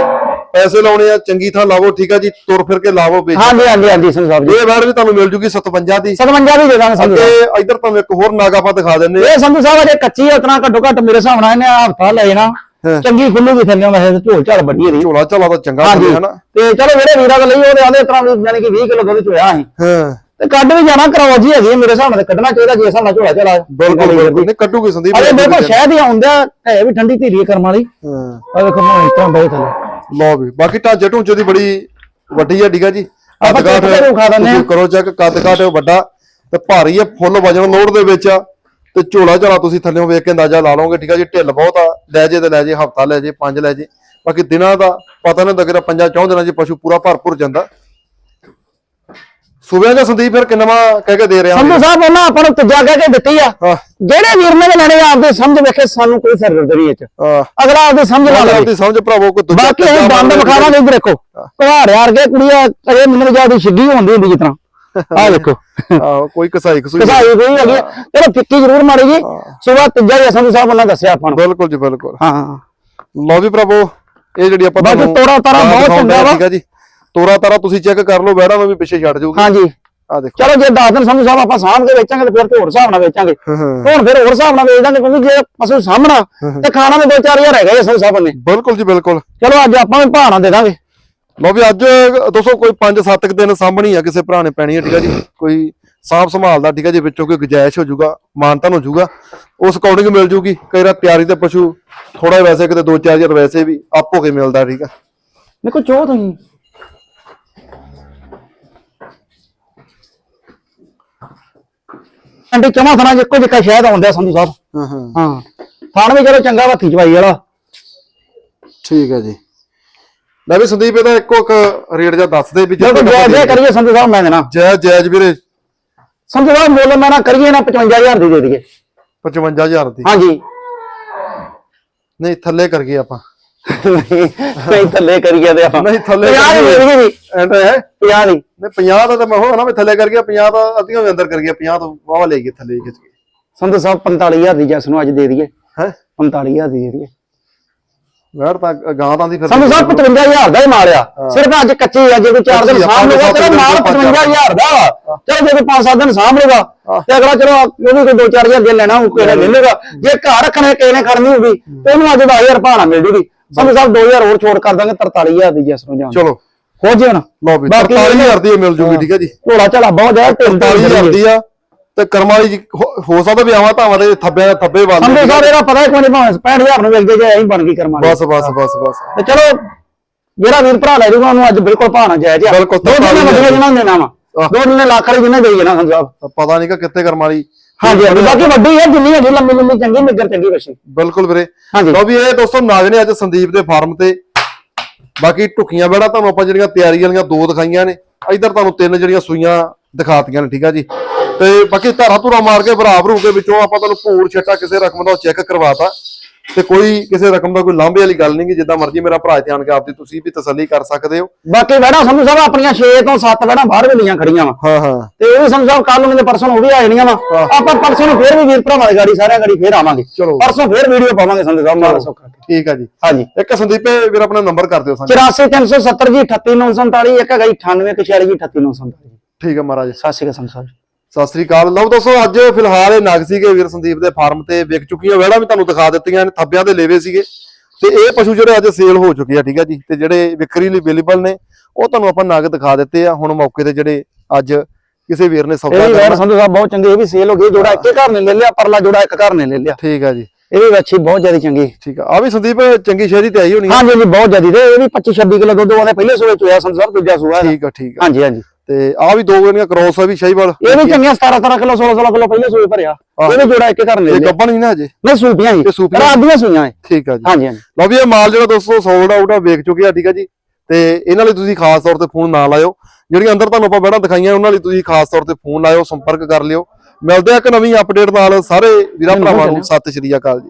ਪੈਸੇ ਲਾਉਣੇ ਆ ਚੰਗੀ ਥਾਂ ਲਾਵੋ ਠੀਕ ਆ ਜੀ। ਤੁਰ ਫਿਰ ਕੇ ਲਾਵੋ ਵੇਚ। ਹਾਂਜੀ ਹਾਂਜੀ ਹਾਂਜੀ ਸੰਧੂ ਸਾਹਿਬ ਜੀ। ਇਹ ਵਾਰ ਵੀ ਤੁਹਾਨੂੰ ਮਿਲ ਜੂਗੀ 57 ਦੀ। 57 ਵੀ ਦੇ ਦਾਂਗੇ ਸੰਧੂ ਤੇ ਸਾਹਿਬ। ਇਧਰ ਤੁਹਾਨੂੰ ਇੱਕ ਹੋਰ ਨਾਗ ਆਪਾਂ ਦਿਖਾ ਦਿੰਨੇ ਆ। ਇਹ ਸੰਧੂ ਸਾਹਿਬ ਅਜੇ ਕੱਚੀ ਹੈ ਉਤਨਾ ਘੱਟੋ ਘੱਟ ਮੇਰੇ ਹਿਸਾਬ ਨਾਲ ਇਹਨੇ ਹਫਤਾ ਲੈ ਜਾਣਾ। ਹਾਂ। ਚੰਗੀ ਖੁੱਲੂ ਵੀ ਥੱਲੇ ਵੈਸੇ ਤੇ ਝੋਲ ਝਾਲ ਵੱਡੀ ਇਹਦੀ ਝੋਲਾ ਝੋਲਾ ਤਾਂ ਚੰਗਾ ਹਾਂਜੀ। ਥੱਲੇ ਹਨਾ ਤੇ ਚਲੋ ਜਿਹੜੇ ਵੀਰਾਂ ਕੋਲ ਲਈ ਉਹਦੇ ਆਦੇ ਤਰ੍ਹਾਂ ਵੀ ਯਾਨੀ ਕਿ 20 ਕਿਲੋ ਦੁੱਧ ਚੋਇਆ ਸੀ ਹਾਂ। ਤੇ ਕੱਢ ਵੀ ਜਾਣਾ ਕਰਵਾ ਜੀ ਹੈਗੀ ਹੈ ਮੇਰੇ ਹਿਸਾਬ ਨਾਲ ਤੇ ਕੱਢਣਾ ਚਾਹੀਦਾ ਜੇ ਹਿਸਾਬ ਨਾਲ ਝੋਲਾ ਝਾਲਾ ਬਿਲਕੁਲ ਬਿਲਕੁਲ। ਨਹੀਂ ਕੱਢੂਗੀ ਸੰਦੀਪ ਅਰੇ ਦੇਖੋ ਸ਼ਹਿਦ ਹੀ ਆਉਂਦਾ ਹੈ ਵੀ ਠੰਡੀ ਧੀਰੀ ਕਰਮ ਵਾਲੀ। ਹਾਂ। ਆ ਵੇਖੋ ਮੈਂ ਇਤਨਾ ਬਹੁਤ ਥੱਲੇ ਲਓ ਵੀ ਬਾਕੀ ਢਾਂਚੇ ਢੂੰਚੇ ਦੀ ਬੜੀ ਵੱਡੀ ਆ ਠੀਕ ਆ ਜੀ। ਆਪਾਂ ਵਿਖਾ ਦਿੰਦੇ ਤੁਸੀਂ। ਕਰੋ ਚੈੱਕ ਕੱਦ ਕਾਠ ਵੱਡਾ ਤੇ ਭਾਰੀ ਆ ਫੁੱਲ ਵਜਨ ਲੋਡ ਦੇ ਵਿੱਚ ਆ। ਤੇ ਝੋਲਾ ਝਾਲਾ ਤੁਸੀਂ ਥੱਲੇੋਂ ਵੇਖ ਕੇ ਅੰਦਾਜ਼ਾ ਲਾ ਲਓਗੇ ਠੀਕ ਆ ਜੀ? ਢਿੱਲ ਬਹੁਤ ਆ। ਲੈ ਜੇ ਤੇ ਲੈ ਜੇ ਹਫਤਾ ਲੈ ਜੇ ਪੰਜ ਲੈ ਜੇ। ਬਾਕੀ ਦਿਨਾਂ ਦਾ ਪਤਾ ਨਹੀਂ ਲੱਗਦਾ ਪੰਜਾਂ ਚੌਂ ਦਿਨਾਂ 'ਚ ਪਸ਼ੂ ਪੂਰਾ ਭਰਪੂਰ ਜਾਂਦਾ। ਸੁਬਿਆਂ ਦਾ ਸੰਦੀਪ ਫਿਰ ਕਿੰਨਵਾ ਕਹਿ ਕੇ ਦੇ ਰਿਹਾ ਸੰਧੂ ਸਾਹਿਬ ਉਹਨਾਂ ਆਪਾਂ ਨੂੰ ਤੀਜਾ ਕਹਿ ਕੇ ਦਿੱਤੀ ਆ। ਜਿਹੜੇ ਵੀਰ ਨੇ ਲੈਣੇ ਆਪਦੇ ਸਮਝ ਵੇਖੇ ਸਾਨੂੰ ਕੋਈ ਸਰਦਰਦ ਨਹੀਂ ਇਹ ਚ ਅਗਲਾ ਆਪਦੀ ਸਮਝ ਲਾ ਆਪਦੀ ਸਮਝ ਭਰਾਵੋ ਕੋਈ ਦੂਜਾ ਬਾਕੀ ਅਸੀਂ ਦੰਦ ਵਿਖਾਵਾਂਗੇ ਇੱਧਰ ਦੇਖੋ। ਘਰ ਯਾਰ ਕੇ ਕੁੜੀਆਂ ਅਰੇ ਮੈਨੂੰ ਜ਼ਿਆਦਾ ਛਿੱਗੀ ਹੁੰਦੀ ਹੁੰਦੀ ਜਿਤਨਾ ਆ ਦੇਖੋ। ਆਹੋ, ਕੋਈ ਕਸਾਈ ਕਸੂਈ ਕਸਾਈ ਕੋਈ ਹੈਗੀ ਆ। ਚਲੋ ਫਿੱਕੀ ਜ਼ਰੂਰ ਮਾਰੀ ਜੀ। ਸਵੇਰ ਤੀਜਾ ਹੀ ਸੰਧੂ ਸਾਹਿਬ ਉਹਨਾਂ ਦੱਸਿਆ ਆਪਾਂ ਨੂੰ। ਬਿਲਕੁਲ ਜੀ ਬਿਲਕੁਲ। ਹਾਂ। ਲਓ ਵੀ ਭਰਾਵੋ ਇਹ ਜਿਹੜੀ ਆਪਾਂ ਬਾਕੀ ਤੁਹਾਨੂੰ ਤੋਰਾ ਤਾਰਾ ਬਹੁਤ ਚੰਗਾ ਵਾ। ਠੀਕ ਆ ਜੀ। ਤੋਰਾ ਤਾਰਾ ਤੁਸੀਂ ਚੈੱਕ ਕਰ ਲਓ ਵੈੜਾਂ ਨੂੰ ਵੀ ਪਿੱਛੇ ਛੱਡ ਜਾਊਗੀ। ਹਾਂਜੀ। ਆ ਦੇਖੋ। ਚਲੋ ਜੇ 10 ਦਿਨ ਸੰਧੂ ਸਾਹਿਬ ਆਪਾਂ ਸਾਂਭ ਕੇ ਵੇਚਾਂਗੇ ਤੇ ਫਿਰ ਤੇ ਹੋਰ ਹਿਸਾਬ ਨਾਲ ਵੇਚਾਂਗੇ। ਹੁਣ ਫਿਰ ਹੋਰ ਹਿਸਾਬ ਨਾਲ ਵੇਚ ਦਾਂਗੇ ਕਿਉਂਕਿ ਜੇ ਪਸ਼ੂ ਸਾਹਮਣਾ ਤੇ ਖਾਣਾ ਵੀ 2-4000 ਹੈਗਾ ਜੀ ਸੰਧੂ ਸਾਹਿਬ ਨੇ। ਬਿਲਕੁਲ ਜੀ ਬਿਲਕੁਲ। ਚਲੋ ਅੱਜ ਆਪਾਂ ਵੀ ਭਾਣਾ ਦੇ ਦਾਂਗੇ। ਲਓ ਵੀ ਅੱਜ ਦੋਸਤੋ ਕੋਈ 5-7 ਕੁ ਦਿਨ ਸਾਂਭਣੀ ਆ ਕਿਸੇ ਭਰਾ ਨੇ ਪੈਣੀ ਆ ਠੀਕ ਆ ਜੀ? ਕੋਈ ਸਾਂਭ ਸੰਭਾਲ ਦਾ ਠੀਕ ਆ ਜੀ? ਵਿੱਚੋਂ ਕੋਈ ਗੁਜਾਇਸ਼ ਹੋ ਜਾਊਗਾ ਮਾਨਤਨ ਹੋ ਜਾਊਗਾ ਉਸ ਅਕੋਰਡਿੰਗ ਮਿਲ ਜੂਗੀ। ਕਈ ਵਾਰ ਤਿਆਰੀ ਤੇ ਪਸ਼ੂ ਥੋੜਾ ਵੈਸੇ ਕਿਤੇ 2-4000 ਵੈਸੇ ਵੀ ਆਪ ਹੋ ਕੇ ਮਿਲਦਾ ਠੀਕ ਆ? ਦੇਖੋ ਚੋ ਤੁਸੀਂ ਅੰਡੇ ਚਮਾ ਥਣਾ ਇੱਕੋ ਜਿਹਾ ਸ਼ਾਇਦ ਆਉਂਦਾ ਸੰਧੂ ਸਾਹਿਬ। ਹਾਂ ਹਾਂ। ਹਾਂ। ਥਾਣ ਵੀ ਚਲੋ ਚੰਗਾ ਹੱਥੀ ਚਵਾਈ ਵਾਲਾ। ਠੀਕ ਹੈ ਜੀ। ਲੈ ਵੀ ਸੰਦੀਪ ਇਹਦਾ ਇੱਕੋ ਇੱਕ ਰੇਟ ਜਾਂ ਦੱਸ ਦੇ ਵੀ ਜੇ ਕੋਈ ਜਾਇਜ਼ ਜਿਹਾ ਕਰੀਏ ਸੰਧੂ ਸਾਹਿਬ ਮੈਂ ਦੇਣਾ। ਜੈ ਜੈਜ ਵੀਰੇ। ਸੰਧੂ ਸਾਹਿਬ ਮੁੱਲ ਮੈਂ ਨਾ ਕਰੀਏ ਨਾ 55000 ਦੀ ਦੇ ਦਈਏ। 55000 ਦੀ। ਹਾਂਜੀ। ਨਹੀਂ ਥੱਲੇ ਕਰ ਗਏ ਆਪਾਂ। ਨਹੀਂ ਥੱਲੇ ਕਰੀਏ ਤੇ ਆਪਾਂ। ਨਹੀਂ, ਥੱਲੇ 50 ਦੀ ਦੇ ਦਈਏ। ਜੀ ਐਂਡ ਹੈ। 50 ਦੀ। ਨਹੀਂ 50 ਦਾ ਤਾਂ ਮੈਂ ਹੋਣਾ ਵੀ ਥੱਲੇ ਕਰ ਗਿਆ 50 ਦਾ ਅੱਧੀਆਂ ਵੀ ਅੰਦਰ ਕਰ ਗਿਆ 50 ਤੋਂ ਵਾਵਾ ਲੈ ਗਏ ਥੱਲੇ ਖਿੱਚ ਕੇ। ਸੰਧੂ ਸਾਹਿਬ 45000 ਦੀ ਜੈਸ ਨੂੰ ਅੱਜ ਦੇ ਦਈਏ। ਹੈ? 45000 ਦੀ ਦੇ ਦਈਏ। ਵੈਰ ਤਾਂ ਗਾਂ ਤਾਂ ਦੀ ਫਿਰ ਸੰਧੂ ਸਾਹਿਬ 55000 ਦਾ ਹੀ ਮਾਰਿਆ ਸਿਰਫ ਅੱਜ ਕੱਚੀ ਆ ਜੇ ਕੋਈ 4 ਦਿਨ ਸਾਂਭ ਲਊਗਾ ਮਾਲ ਦਿਨ 55000 ਦਾ ਵਾ। ਚਲੋ ਜੇ ਕੋਈ 5-7 ਦਿਨ ਸਾਂਭ ਲਊਗਾ ਤੇ ਅਗਲਾ ਚਲੋ ਉਹਨੂੰ ਕੋਈ 2-4000 ਦੇ ਲੈਣਾ ਉਹ ਕਿਹੜਾ ਲੈ ਜੇ ਘਰ ਰੱਖਣੇ ਕਿਸੇ ਨੇ ਖੜਨੀ ਹੋਊਗੀ ਤੇ ਉਹਨੂੰ ਅੱਜ 10000 ਭਾਣਾ ਮਿਲ ਜੂਗੀ। ਸੰਧੂ ਸਾਹਿਬ 2000 ਹੋਰ ਛੋੜ ਕਰ ਦਾਂਗੇ 43000 ਦੀ ਜੈਸ ਨੂੰ ਜਾਣ। ਚਲੋ। ਹੋ ਜੀ ਹੁਣ। ਲਓ ਵੀ ਬਾਕੀ 43000 ਦੀ ਮਿਲ ਜੂਗੀ ਠੀਕ ਹੈ ਜੀ। ਘੋੜਾ ਝਾਲਾ ਬਹੁਤ ਜ਼ਿਆਦਾ ਢਿੱਲ ਢਿੱਲ 43000 ਦੀ ਆ। ਤੇ ਕਰਮ ਵਾਲੀ ਜੀ ਹੋ- ਹੋ ਸਕਦਾ ਵੀ ਆਵਾਂ ਧਾਵਾਂ ਦੇ ਥੱਬੇ ਥੱਬੇ ਵੱਲ ਸੰਧੂ ਸਾਹਿਬ ਇਹਦਾ ਪਤਾ ਹੀ ਕੋਈ ਨਹੀਂ ਭਾਵੇਂ 65000 ਨੂੰ ਵਿਕਦੇ ਜੇ ਐਂ ਬਣ ਗਈ ਕਰਮਾਂ ਬਸ ਬਸ ਬਸ ਬਸ। ਤੇ ਚਲੋ ਜਿਹੜਾ ਵੀਰ ਭਰਾ ਲੈ ਜੂਗਾ ਉਹਨੂੰ ਅੱਜ ਬਿਲਕੁਲ ਭਾਣਾ ਜਾਇਜ਼ ਆ। ਬਿਲਕੁਲ, ਦੋ ਦਿਨ ਵਧੀਆ ਜਿਹਨਾਂ ਦੇਣਾ ਵਾ ਆਹ। ਦੋ ਦਿਨ ਲੱਖ ਵਾਲੀ ਜਿਹਨੇ ਦੇਈ ਜਾਣਾ ਸੰਧੂ ਸਾਹਿਬ ਤਾਂ ਪਤਾ ਨਹੀਂ ਕਿ ਕਿੱਥੇ ਕਰਮ ਵਾਲੀ ਹਾਂਜੀ ਹਾਂਜੀ ਬਾਕੀ ਵੱਡੀ ਹੈ ਜਿੰਨੀ ਹੈਗੀ ਲੰਮੀ ਲੰਮੀ ਚੰਗੀ ਨਿੱਗਰ ਚੰਗੀ ਵਸ਼ੀ ਬਿਲਕੁਲ ਵੀਰੇ। ਹਾਂਜੀ। ਲਓ ਵੀ ਇਹ ਦੋਸਤੋ ਨਾਗ ਨੇ ਅੱਜ ਸੰਦੀਪ ਦੇ ਫਾਰਮ ਤੇ। ਬਾਕੀ ਟੁਕੀਆਂ ਬੜਾ ਤੁਹਾਨੂੰ ਆਪਾਂ ਜਿਹੜੀਆਂ ਤਿਆਰੀ ਵਾਲੀਆਂ ਦੋ ਦਿਖਾਈਆਂ ਨੇ। ਇਧਰ ਤੁਹਾਨੂੰ ਤਿੰਨ ਜਿਹੜੀਆਂ ਸੂਈਆਂ ਦਿਖਾਤੀਆਂ ਨੇ ਠੀਕ ਆ ਜੀ। ਤੇ ਬਾਕੀ ਧਾਰਾ ਧੁਰਾ ਮਾਰ ਕੇ ਭਰਾ ਭਰੂ ਕੇ ਵਿੱਚੋਂ ਆਪਾਂ ਤੁਹਾਨੂੰ ਭੂਰ ਛੱਟਾ ਕਿਸੇ ਰਕਮ ਦਾ ਚੈੱਕ ਕਰਵਾਤਾ। ਤੇ ਕੋਈ ਕਿਸੇ ਰਕਮ ਦਾ ਕੋਈ ਲਾਂਭੇ ਵਾਲੀ ਗੱਲ ਨਹੀਂ ਗੀ ਜਿੱਦਾਂ ਮਰਜ਼ੀ ਮੇਰਾ ਭਰਾ ਧਿਆਨ ਕੇ ਆਪਦੀ ਤੁਸੀਂ ਵੀ ਤਸੱਲੀ ਕਰ ਸਕਦੇ ਹੋ। ਬਾਕੀ ਵੜਾ ਸੰਧੂ ਸਾਹਿਬ ਆਪਣੀਆਂ 6 ਤੋਂ 7 ਵੜਾ ਬਾਹਰ ਵੀ ਲੀਆਂ ਖੜੀਆਂ ਵਾ। ਹਾਂ ਹਾਂ। ਤੇ ਉਹ ਸੰਧੂ ਸਾਹਿਬ ਕੱਲ ਨੂੰ ਦੇ ਪਰਸੋਂ ਉਹ ਵੀ ਆ ਜਾਣੀਆਂ ਵਾ। ਆਪਾਂ ਪਰਸੋਂ ਨੂੰ ਫੇਰ ਵੀ ਵੀਰ ਭਰਾਵਾਂ ਦੀ ਗਾੜੀ ਸਾਰਿਆਂ ਗਾੜੀ ਫੇਰ ਆਵਾਂਗੇ। ਚਲੋ। ਪਰਸੋਂ ਫੇਰ ਵੀਡੀਓ ਪਾਵਾਂਗੇ ਸੰਧੂ ਸਾਹਿਬ ਮਾਰਾ ਸੌਖਾ। ਠੀਕ ਆ ਜੀ। ਹਾਂਜੀ। ਇੱਕ ਸੰਦੀਪੇ ਵੀਰ ਆਪਣਾ ਨੰਬਰ ਕਰ ਦਿਓ ਸਾਨੂੰ। 84370 ਜੀ 38947 ਇੱਕ ਹੈਗਾ ਜੀ 9846 ਜੀ 38947 ਠੀਕ ਆ ਮਹਾਰਾਜ। ਸਤਿ ਸ਼੍ਰੀ ਅਕਾਲ ਸੰਧੂ ਸਾਹਿਬ। ਸਤਿ ਸ੍ਰੀ ਅਕਾਲ। ਲਓ ਦੋਸਤੋ ਅੱਜ ਫਿਲਹਾਲ ਇਹ ਨਗ ਸੀਗੇ ਵੀਰ ਸੰਦੀਪ ਦੇ ਫਾਰਮ ਤੇ ਵਿਕ ਚੁੱਕੀਆਂ ਵਹਿੜਾਂ ਵੀ ਤੁਹਾਨੂੰ ਦਿਖਾ ਦਿੱਤੀਆਂ ਨੇ ਥੱਬਿਆਂ ਦੇ ਲੇਵੇ ਸੀਗੇ। ਤੇ ਇਹ ਪਸ਼ੂ ਜਿਹੜੇ ਅੱਜ ਸੇਲ ਹੋ ਚੁੱਕੇ ਆ ਠੀਕ ਆ ਜੀ। ਤੇ ਜਿਹੜੇ ਵਿਕਰੀ ਲਈ ਅਵੇਲੇਬਲ ਨੇ ਉਹ ਤੁਹਾਨੂੰ ਆਪਾਂ ਨਗ ਦਿਖਾ ਦਿੱਤੇ ਆ। ਹੁਣ ਮੌਕੇ ਤੇ ਜਿਹੜੇ ਅੱਜ ਕਿਸੇ ਵੀਰ ਨੇ ਇਹ ਸੌਦਾ ਵੈਰ ਕਰਨਾ ਸੰਧੂ ਸਾਹਿਬ ਬਹੁਤ ਚੰਗੇ ਇਹ ਵੀ ਸੇਲ ਹੋ ਗਈ ਜੋੜਾ ਇੱਕੇ ਘਰ ਨੇ ਲੈ ਲਿਆ ਪਰਲਾ ਜੋੜਾ ਇੱਕ ਘਰ ਨੇ ਲੈ ਲਿਆ। ਠੀਕ ਆ ਜੀ। ਇਹ ਵੀ ਵੱਛੀ ਬਹੁਤ ਜ਼ਿਆਦਾ ਚੰਗੀ। ਠੀਕ ਆ। ਆ ਵੀ ਸੰਦੀਪ ਚੰਗੀ ਸ਼ਹਿਰੀ ਤੇ ਆਈ ਹੋਣੀ ਹਾਂਜੀ ਜੀ ਬਹੁਤ ਜ਼ਿਆਦੀ। ਤੇ ਇਹ ਵੀ 25 26 ਕਿਲੋ ਦੁੱਧ ਵਾਲੇ ਪਹਿਲੇ ਸੂਏ ਚ ਹੋਇਆ ਸੰਧੂ ਸਾਹਿਬ ਦੂਜਾ ਸੂਆ। ਠੀਕ ਆ ਠੀਕ ਆ। ਹਾਂਜੀ ਹਾਂਜੀ। ਤੇ ਆ ਵੀ ਦੋ ਜਿਹੜੀਆਂ ਕ੍ਰੋਸ ਆ ਵੀ ਸ਼ਹੀਵਾਲ ਇਹ ਵੀ ਚੰਗੀਆਂ 17 17 ਕਿਲੋ 16 16 ਕਿਲੋ ਪਹਿਲੇ ਸੂਏ ਭਰਿਆ। ਇਹ ਵੀ ਜੋੜਾ ਇੱਕੇ ਘਰ ਲੈ ਇਹ ਲਿਆ। ਗੱਬਣ ਨਹੀਂ ਨਾ ਅਜੇ ਨਹੀਂ ਸੂਪੀਆਂ ਜੀ ਇਹ ਸੂਪੀਆਂ। ਰਾਤ ਦੀਆਂ ਸੂਈਆਂ ਇਹ। ਠੀਕ ਆ ਜੀ। ਹਾਂਜੀ ਹਾਂਜੀ। ਲਓ ਵੀ ਇਹ ਮਾਲ ਜਿਹੜਾ ਦੋਸਤੋ ਸੋਲਡ ਆਊਟ ਆ ਵੇਚ ਚੁੱਕੇ ਆ ਠੀਕ ਆ ਜੀ। ਤੇ ਇਹਨਾਂ ਲਈ ਤੁਸੀਂ ਖਾਸ ਤੌਰ ਤੇ ਫੋਨ ਨਾ ਲਾਇਓ। ਜਿਹੜੀਆਂ ਅੰਦਰ ਤੁਹਾਨੂੰ ਆਪਾਂ ਬੜਾ ਦਿਖਾਈਆਂ ਉਹਨਾਂ ਲਈ ਤੁਸੀਂ ਖਾਸ ਤੌਰ ਤੇ ਫੋਨ ਲਾਇਓ ਸੰਪਰਕ ਕਰ ਲਿਓ। ਮਿਲਦੇ ਆ ਇੱਕ ਨਵੀਂ ਅਪਡੇਟ ਨਾਲ। ਸਾਰੇ ਵੀਰਾਂ ਭਰਾਵਾਂ ਨੂੰ ਸਤਿ ਸ਼੍ਰੀ ਅਕਾਲ ਜੀ।